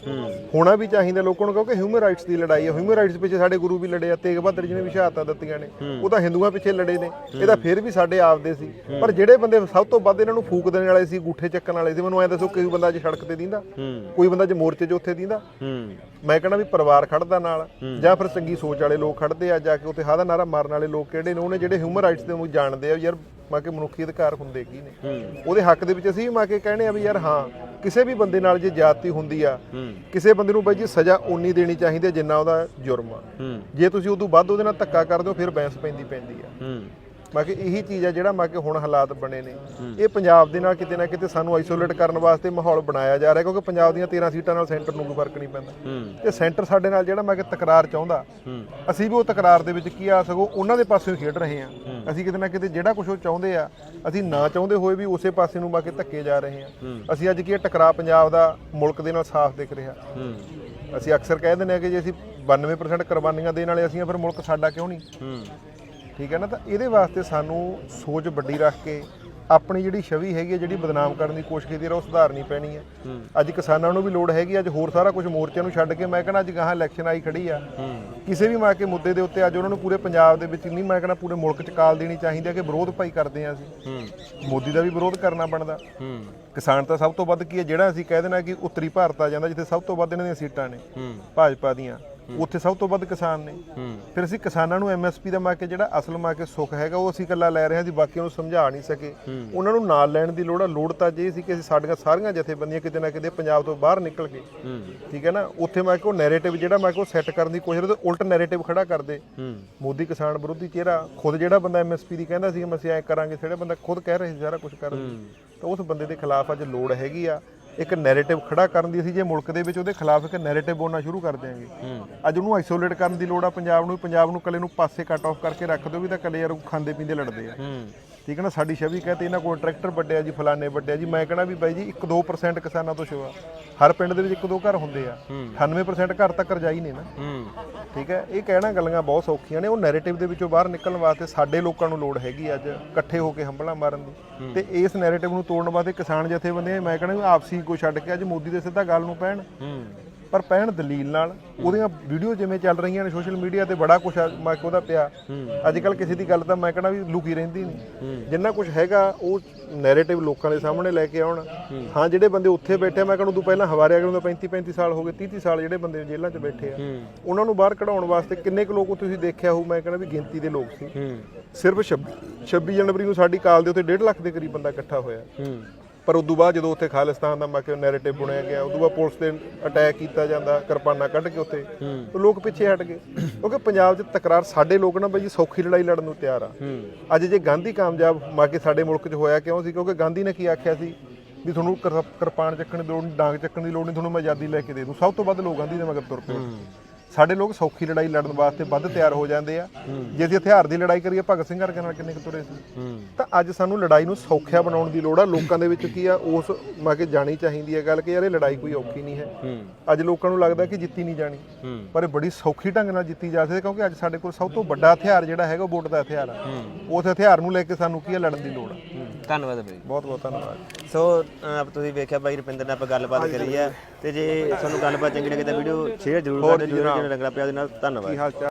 ਹੋਣਾ ਵੀ ਚਾਹੀਦਾ ਲੋਕਾਂ ਨੂੰ ਕਿਉਂਕਿ ਹਿਊਮਨ ਰਾਈਟਸ ਦੀ ਲੜਾਈ ਹੈ ਹਿਊਮਨ ਰਾਈਟਸ ਪਿੱਛੇ ਸਾਡੇ ਗੁਰੂ ਵੀ ਲੜੇ ਆ ਤੇਗ ਬਹਾਦਰ ਜੀ ਨੇ ਵੀ ਸ਼ਹਾਦਤਾਂ ਦਿੱਤੀਆਂ ਨੇ। ਉਹ ਤਾਂ ਹਿੰਦੂਆਂ ਪਿੱਛੇ ਲੜੇ ਨੇ। ਇਹ ਤਾਂ ਫਿਰ ਵੀ ਸਾਡੇ ਆਪਦੇ ਸੀ। ਪਰ ਜਿਹੜੇ ਬੰਦੇ ਸਭ ਤੋਂ ਵੱਧ ਇਹਨਾਂ ਨੂੰ ਫੂਕ ਦੇਣ ਵਾਲੇ ਸੀ ਗੂਠੇ ਚੱਕਣ ਵਾਲੇ ਸੀ ਮੈਨੂੰ ਐ ਦੱਸੋ ਕੋਈ ਬੰਦਾ ਅੱਜ ਸੜਕ ਤੇ ਦਿੰਦਾ? ਕੋਈ ਬੰਦਾ ਜੇ ਮੋਰਚੇ 'ਚ ਉੱਥੇ ਦਿੰਦਾ? ਮੈਂ ਕਹਿੰਦਾ ਵੀ ਪਰਿਵਾਰ ਖੜਦਾ ਨਾਲ ਜਾਂ ਫਿਰ ਚੰਗੀ ਸੋਚ ਵਾਲੇ ਲੋਕ ਖੜਦੇ ਆ ਜਾ ਕੇ ਉੱਥੇ ਹਾਦਾ ਨਾਰਾ ਮਾਰਨ ਵਾਲੇ ਲੋਕ ਕਿਹੜੇ ਨੇ ਉਹਨੇ ਜਿਹੜੇ ਹਿਊਮਨ ਰਾਈਟਸ ਦੇ ਨੂੰ ਜਾਣਦੇ ਆ ਯਾਰ ਮਾ ਕੇ ਮਨੁੱਖੀ ਅਧਿਕਾਰ ਹੁੰਦੇ ਕੀ ਨੇ? ਉਹਦੇ ਹੱਕ ਦੇ ਵਿੱਚ ਅਸੀਂ ਵੀ ਮਾ ਕੇ ਕਹਿੰਦੇ ਆ ਵੀ ਯਾਰ ਹਾਂ ਕਿਸੇ ਵੀ ਬੰਦੇ ਨਾਲ ਜੇ ਜ਼ਿਆਦਤੀ ਹੁੰਦੀ ਆ ਕਿਸੇ ਬੰਦੇ ਨੂੰ ਬਾਈ ਜੀ ਸਜ਼ਾ ਉਨੀ ਦੇਣੀ ਚਾਹੀਦੀ ਹੈ ਜਿੰਨਾ ਉਹਦਾ ਜੁਰਮ ਆ। ਜੇ ਤੁਸੀਂ ਉਦੋਂ ਵੱਧ ਉਹਦੇ ਨਾਲ ਧੱਕਾ ਕਰਦੇ ਹੋ ਫਿਰ ਬੈਂਸ ਪੈਂਦੀ ਪੈਂਦੀ ਆ। ਹੂੰ ਬਾਕੀ ਇਹੀ ਚੀਜ਼ ਆ ਜਿਹੜਾ ਮਾ ਕੇ ਹੁਣ ਹਾਲਾਤ ਬਣੇ ਨੇ। ਇਹ ਪੰਜਾਬ ਦੇ ਨਾਲ ਕਿਤੇ ਨਾ ਕਿਤੇ ਸਾਨੂੰ ਆਈਸੋਲੇਟ ਕਰਨ ਵਾਸਤੇ ਮਾਹੌਲ ਬਣਾਇਆ ਜਾ ਰਿਹਾ ਕਿਉਂਕਿ ਪੰਜਾਬ ਦੀਆਂ 13 ਸੀਟਾਂ ਨਾਲ ਸੈਂਟਰ ਨੂੰ ਕੋਈ ਫ਼ਰਕ ਨਹੀਂ ਪੈਂਦਾ। ਹੂੰ। ਤੇ ਸੈਂਟਰ ਸਾਡੇ ਨਾਲ ਜਿਹੜਾ ਮੈਂ ਕਿ ਤਕਰਾਰ ਚਾਹੁੰਦਾ ਹੂੰ। ਅਸੀਂ ਵੀ ਉਹ ਤਕਰਾਰ ਦੇ ਵਿੱਚ ਕੀ ਆ ਸਗੋਂ ਉਹਨਾਂ ਦੇ ਪਾਸੇ ਖੇਡ ਰਹੇ ਆ ਅਸੀਂ ਕਿਤੇ ਨਾ ਕਿਤੇ ਜਿਹੜਾ ਕੁਝ ਉਹ ਚਾਹੁੰਦੇ ਆ ਅਸੀਂ ਨਾ ਚਾਹੁੰਦੇ ਹੋਏ ਵੀ ਉਸੇ ਪਾਸੇ ਨੂੰ ਬਾ ਕੇ ਧੱਕੇ ਜਾ ਰਹੇ ਆ ਅਸੀਂ ਅੱਜ ਕੀ ਟਕਰਾਅ ਪੰਜਾਬ ਦਾ ਮੁਲਕ ਦੇ ਨਾਲ ਸਾਫ਼ ਦਿਖ ਰਿਹਾ। ਹੂੰ। ਅਸੀਂ ਅਕਸਰ ਕਹਿ ਦਿੰਦੇ ਆ ਕਿ ਜੇ ਅਸੀਂ 92% ਕੁਰਬਾਨੀਆਂ ਦੇਣ ਵਾਲੇ ਅਸੀਂ ਫਿਰ ਮੁਲਕ ਸਾਡਾ ਕਿਉਂ ਨਹੀਂ? ਹੂੰ। ਠੀਕ ਹੈ ਨਾ ਤਾਂ ਇਹਦੇ ਵਾਸਤੇ ਸਾਨੂੰ ਸੋਚ ਵੱਡੀ ਰੱਖ ਕੇ ਆਪਣੀ ਜਿਹੜੀ ਛਵੀ ਹੈਗੀ ਹੈ ਜਿਹੜੀ ਬਦਨਾਮ ਕਰਨ ਦੀ ਕੋਸ਼ਿਸ਼ ਕੀਤੀ ਹੈ ਉਹ ਸੁਧਾਰਨੀ ਪੈਣੀ ਹੈ। ਅੱਜ ਕਿਸਾਨਾਂ ਨੂੰ ਵੀ ਲੋੜ ਹੈਗੀ ਅੱਜ ਹੋਰ ਸਾਰਾ ਕੁਝ ਮੋਰਚਿਆਂ ਨੂੰ ਛੱਡ ਕੇ ਮੈਂ ਕਹਿੰਦਾ ਅੱਜ ਗਾਹਾਂ ਇਲੈਕਸ਼ਨ ਆਈ ਖੜੀ ਆ। ਕਿਸੇ ਵੀ ਮਾ ਕੇ ਮੁੱਦੇ ਦੇ ਉੱਤੇ ਅੱਜ ਉਹਨਾਂ ਨੂੰ ਪੂਰੇ ਪੰਜਾਬ ਦੇ ਵਿੱਚ ਨਹੀਂ ਮੈਂ ਕਹਿੰਦਾ ਪੂਰੇ ਮੁਲਕ 'ਚ ਕਾਲ ਦੇਣੀ ਚਾਹੀਦੀ ਹੈ ਕਿ ਵਿਰੋਧ ਭਾਈ ਕਰਦੇ ਆ ਅਸੀਂ। ਮੋਦੀ ਦਾ ਵੀ ਵਿਰੋਧ ਕਰਨਾ ਬਣਦਾ। ਕਿਸਾਨ ਤਾਂ ਸਭ ਤੋਂ ਵੱਧ ਕੀ ਹੈ ਜਿਹੜਾ ਅਸੀਂ ਕਹਿ ਦੇਣਾ ਕਿ ਉੱਤਰੀ ਭਾਰਤ ਆ ਜਾਂਦਾ ਜਿੱਥੇ ਸਭ ਤੋਂ ਵੱਧ ਇਹਨਾਂ ਦੀਆਂ ਸੀਟਾਂ ਨੇ ਭਾਜਪਾ ਦੀਆਂ। ਉੱਥੇ ਸਭ ਤੋਂ ਵੱਧ ਕਿਸਾਨ ਨੇ। ਫਿਰ ਅਸੀਂ ਕਿਸਾਨਾਂ ਨੂੰ ਐਮਐਸਪੀ ਦਾ ਮਾ ਕੇ ਜਿਹੜਾ ਅਸਲ ਮਾ ਕੇ ਸੁੱਖ ਹੈਗਾ ਉਹ ਅਸੀਂ ਇਕੱਲਾ ਲੈ ਰਹੇ ਹਾਂ ਜੀ ਬਾਕੀਆਂ ਨੂੰ ਸਮਝਾ ਨਹੀਂ ਸਕੇ। ਉਹਨਾਂ ਨੂੰ ਨਾਲ ਲੈਣ ਦੀ ਲੋੜ ਆ। ਲੋੜ ਤਾਂ ਜੇ ਸੀ ਕਿ ਅਸੀਂ ਸਾਡੀਆਂ ਸਾਰੀਆਂ ਜਥੇਬੰਦੀਆਂ ਕਿਤੇ ਨਾ ਕਿਤੇ ਪੰਜਾਬ ਤੋਂ ਬਾਹਰ ਨਿਕਲ ਕੇ ਠੀਕ ਹੈ ਨਾ? ਉੱਥੇ ਮੈਂ ਉਹ ਨੈਰੇਟਿਵ ਜਿਹੜਾ ਮੈਂ ਉਹ ਸੈੱਟ ਕਰਨ ਦੀ ਕੋਸ਼ਿਸ਼ ਤੇ ਉਲਟ ਨੈਰੇਟਿਵ ਖੜਾ ਕਰਦੇ। ਮੋਦੀ ਕਿਸਾਨ ਵਿਰੋਧੀ ਚਿਹਰਾ ਖੁਦ ਜਿਹੜਾ ਬੰਦਾ ਐਮਐਸਪੀ ਦੀ ਕਹਿੰਦਾ ਸੀ ਕਿ ਅਸੀਂ ਐ ਕਰਾਂਗੇ ਜਿਹੜਾ ਬੰਦਾ ਖੁਦ ਕਹਿ ਰਿਹਾ ਸੀ ਸਾਰਾ ਕੁਝ ਕਰਨ ਦੀ ਤਾਂ ਉਸ ਬੰਦੇ ਦੇ ਖਿਲਾਫ ਅੱਜ ਲੋੜ ਹੈਗੀ ਆ। ਇੱਕ ਨੈਰੇਟਿਵ ਖੜਾ ਕਰਨ ਦੀ ਅਸੀਂ ਜੇ ਮੁਲਕ ਦੇ ਵਿੱਚ ਉਹਦੇ ਖਿਲਾਫ ਇੱਕ ਨੈਰੇਟਿਵ ਬੋਲਣਾ ਸ਼ੁਰੂ ਕਰ ਦਿਆਂਗੇ। ਅੱਜ ਉਹਨੂੰ ਆਈਸੋਲੇਟ ਕਰਨ ਦੀ ਲੋੜ ਆ ਪੰਜਾਬ ਨੂੰ ਪੰਜਾਬ ਨੂੰ ਕੱਲੇ ਨੂੰ ਪਾਸੇ ਕੱਟ ਆਫ ਕਰਕੇ ਰੱਖ ਦਿਓ ਵੀ ਤਾਂ ਕੱਲੇ ਯਾਰ ਖਾਂਦੇ ਪੀਂਦੇ ਲੜਦੇ ਆ। ਠੀਕ ਹੈ ਨਾ ਸਾਡੀ ਛਵੀ ਕਹਤੇ ਇਹਨਾਂ ਕੋਲ ਟਰੈਕਟਰ ਵੱਡਿਆ ਜੀ ਫਲਾਣੇ ਵੱਡਿਆ ਜੀ। ਮੈਂ ਕਹਣਾ ਵੀ ਬਾਈ ਜੀ 1-2% ਕਿਸਾਨਾਂ ਤੋਂ ਸ਼ੁਰੂ ਹਰ ਪਿੰਡ ਦੇ ਵਿੱਚ ਇੱਕ ਦੋ ਘਰ ਹੁੰਦੇ ਆ। 98% ਘਰ ਤੱਕ ਰਜਾਈ ਨੇ ਨਾ। ਠੀਕ ਹੈ ਇਹ ਕਹਿਣਾ ਗੱਲਾਂ ਬਹੁਤ ਸੌਖੀਆਂ ਨੇ। ਉਹ ਨੈਰੇਟਿਵ ਦੇ ਵਿੱਚੋਂ ਬਾਹਰ ਨਿਕਲਣ ਵਾਸਤੇ ਸਾਡੇ ਲੋਕਾਂ ਨੂੰ ਲੋੜ ਹੈਗੀ ਅੱਜ ਇਕੱਠੇ ਹੋ ਕੇ ਹੰਬਲਾ ਮਾਰਨ ਦੀ। ਤੇ ਇਸ ਨੈਰੇਟਿਵ ਨੂੰ ਤੋੜਨ ਵਾਸਤੇ ਕਿਸਾਨ ਜਥੇਬੰਦੀਆਂ ਮੈਂ ਕਹਿੰਦਾ ਵੀ ਆਪਸੀ ਕੋ ਛੱਡ ਕੇ ਅੱਜ ਮੋਦੀ ਦੇ ਸਿੱਧਾ ਗੱਲ ਨੂੰ ਪੈਣ। ਪਰ ਪੈਣ ਦਲੀਲ ਨਾਲ ਉਹਦੀਆਂ ਵੀਡੀਓ ਜਿਵੇਂ ਚੱਲ ਰਹੀਆਂ ਨੇ ਸੋਸ਼ਲ ਮੀਡੀਆ ਤੇ ਬੜਾ ਕੁਝ ਮੈਂ ਉਹਦਾ ਪਿਆ। ਅੱਜ ਕੱਲ ਕਿਸੇ ਦੀ ਗੱਲ ਤਾਂ ਮੈਂ ਕਹਿੰਦਾ ਵੀ ਲੁਕੀ ਰਹਿੰਦੀ ਨਹੀਂ। ਜਿੰਨਾ ਕੁਝ ਹੈਗਾ ਉਹ ਨੈਰੇਟਿਵ ਲੋਕਾਂ ਦੇ ਸਾਹਮਣੇ ਲੈ ਕੇ ਆਉਣ। ਹਾਂ। ਜਿਹੜੇ ਬੰਦੇ ਉੱਥੇ ਬੈਠੇ ਮੈਂ ਕਹਿੰਦਾ ਤੂੰ ਪਹਿਲਾਂ ਹਵਾਰਿਆ ਕਰੂੰਗਾ 35 35 ਸਾਲ ਹੋ ਗਏ 30 30 ਸਾਲ ਜਿਹੜੇ ਬੰਦੇ ਜੇਲ੍ਹਾਂ 'ਚ ਬੈਠੇ ਆ। ਉਹਨਾਂ ਨੂੰ ਬਾਹਰ ਕਢਾਉਣ ਵਾਸਤੇ ਕਿੰਨੇ ਕੁ ਲੋਕ ਤੁਸੀਂ ਦੇਖਿਆ ਹੋਊ ਮੈਂ ਕਹਿੰਦਾ ਵੀ ਗਿਣਤੀ ਦੇ ਲੋਕ ਸੀ। ਹੂੰ। ਸਿਰਫ 26 26 ਜਨਵਰੀ ਨੂੰ ਸਾਡੀ ਕਾਲ ਦੇ ਉੱਤੇ 1.5 ਲੱਖ ਦੇ ਕਰੀਬ ਬੰਦਾ ਇਕੱਠਾ ਹੋਇਆ। ਪਰ ਉਦੋਂ ਬਾਅਦ ਜਦੋਂ ਉੱਥੇ ਖਾਲਿਸਤਾਨ ਦਾ ਮੈਂ ਕਿਹਾ ਨੈਰੇਟਿਵ ਬੁਣਿਆ ਗਿਆ ਉਦੋਂ ਬਾਅਦ ਪੁਲਿਸ ਤੇ ਅਟੈਕ ਕੀਤਾ ਜਾਂਦਾ ਕਿਰਪਾਨਾਂ ਕੱਢ ਕੇ ਉੱਥੇ। ਤਾਂ ਲੋਕ ਪਿੱਛੇ ਹਟ ਗਏ। ਕਿਉਂਕਿ ਪੰਜਾਬ 'ਚ ਤਕਰਾਰ ਸਾਡੇ ਲੋਕ ਨਾ ਬਈ ਸੌਖੀ ਲੜਾਈ ਲੜਨ ਨੂੰ ਤਿਆਰ ਆ। ਅੱਜ ਜੇ ਗਾਂਧੀ ਕਾਮਯਾਬ ਮਾ ਕੇ ਸਾਡੇ ਮੁਲਕ 'ਚ ਹੋਇਆ ਕਿਉਂ ਸੀ? ਕਿਉਂਕਿ ਗਾਂਧੀ ਨੇ ਕੀ ਆਖਿਆ ਸੀ? ਵੀ ਤੁਹਾਨੂੰ ਕਿਰ- ਕਿਰਪਾਨ ਚੱਕਣ ਦੀ ਲੋੜ ਨਹੀਂ ਡਾਂਗ ਚੱਕਣ ਦੀ ਲੋੜ ਨਹੀਂ ਤੁਹਾਨੂੰ ਮੈਂ ਆਜ਼ਾਦੀ ਲੈ ਕੇ ਦੇ ਦੂੰ। ਸਭ ਤੋਂ ਵੱਧ ਲੋਕ ਗਾਂਧੀ ਦੇ ਮਗਰ ਤੁਰ ਪਏ। ਸਾਡੇ ਲੋਕ ਸੌਖੀ ਲੜਾਈ ਲੜਨ ਵਾਸਤੇ ਵੱਧ ਤਿਆਰ ਹੋ ਜਾਂਦੇ ਆ। ਜੇ ਅਸੀਂ ਹਥਿਆਰ ਦੀ ਲੜਾਈ ਕਰੀਏ ਭਗਤ ਸਿੰਘ ਵਰਗੇ ਨਾਲ ਕਿੰਨੇ ਕੁ ਤੁਰੇ ਸੀ? ਤਾਂ ਅੱਜ ਸਾਨੂੰ ਲੜਾਈ ਨੂੰ ਸੌਖਿਆ ਬਣਾਉਣ ਦੀ ਲੋੜ ਆ। ਲੋਕਾਂ ਦੇ ਵਿੱਚ ਕੀ ਆ ਉਸ ਮੈਂ ਕਿ ਜਾਣੀ ਚਾਹੀਦੀ ਹੈ ਗੱਲ ਕਿ ਯਾਰ ਇਹ ਲੜਾਈ ਕੋਈ ਔਖੀ ਨਹੀਂ ਹੈ। ਅੱਜ ਲੋਕਾਂ ਨੂੰ ਲੱਗਦਾ ਕਿ ਜਿੱਤੀ ਨਹੀਂ ਜਾਣੀ। ਪਰ ਇਹ ਬੜੀ ਸੌਖੀ ਢੰਗ ਨਾਲ ਜਿੱਤੀ ਜਾ ਸਕਦੀ ਕਿਉਂਕਿ ਅੱਜ ਸਾਡੇ ਕੋਲ ਸਭ ਤੋਂ ਵੱਡਾ ਹਥਿਆਰ ਜਿਹੜਾ ਹੈਗਾ ਉਹ ਵੋਟ ਦਾ ਹਥਿਆਰ ਆ। ਉਸ ਹਥਿਆਰ ਨੂੰ ਲੈ ਕੇ ਸਾਨੂੰ ਕੀ ਆ ਲੜਨ ਦੀ ਲੋੜ ਆ। ਧੰਨਵਾਦ ਬਾਈ। ਬਹੁਤ ਬਹੁਤ ਧੰਨਵਾਦ। ਸੋ ਅਹ ਤੁਸੀਂ ਵੇਖਿਆ ਬਾਈ ਰੁਪਿੰਦਰ ਨਾਲ ਆਪਾਂ ਗੱਲਬਾਤ ਕਰੀ ਆ। ਤੇ ਜੇ ਤੁਹਾਨੂੰ ਗੱਲਬਾਤ ਚੰਗੀ ਲੱਗੇ ਤਾਂ ਵੀਡੀਓ ਸ਼ੇਅਰ ਜ਼ਰੂਰ ਕਰ ਦਿਓ ਜਰੂਰ ਰੰਗਲਾ ਪਿਆ ਦੇ ਨਾਲ? ਧੰਨਵਾਦ। ਕੀ ਹਾਲ ਚਾਲ?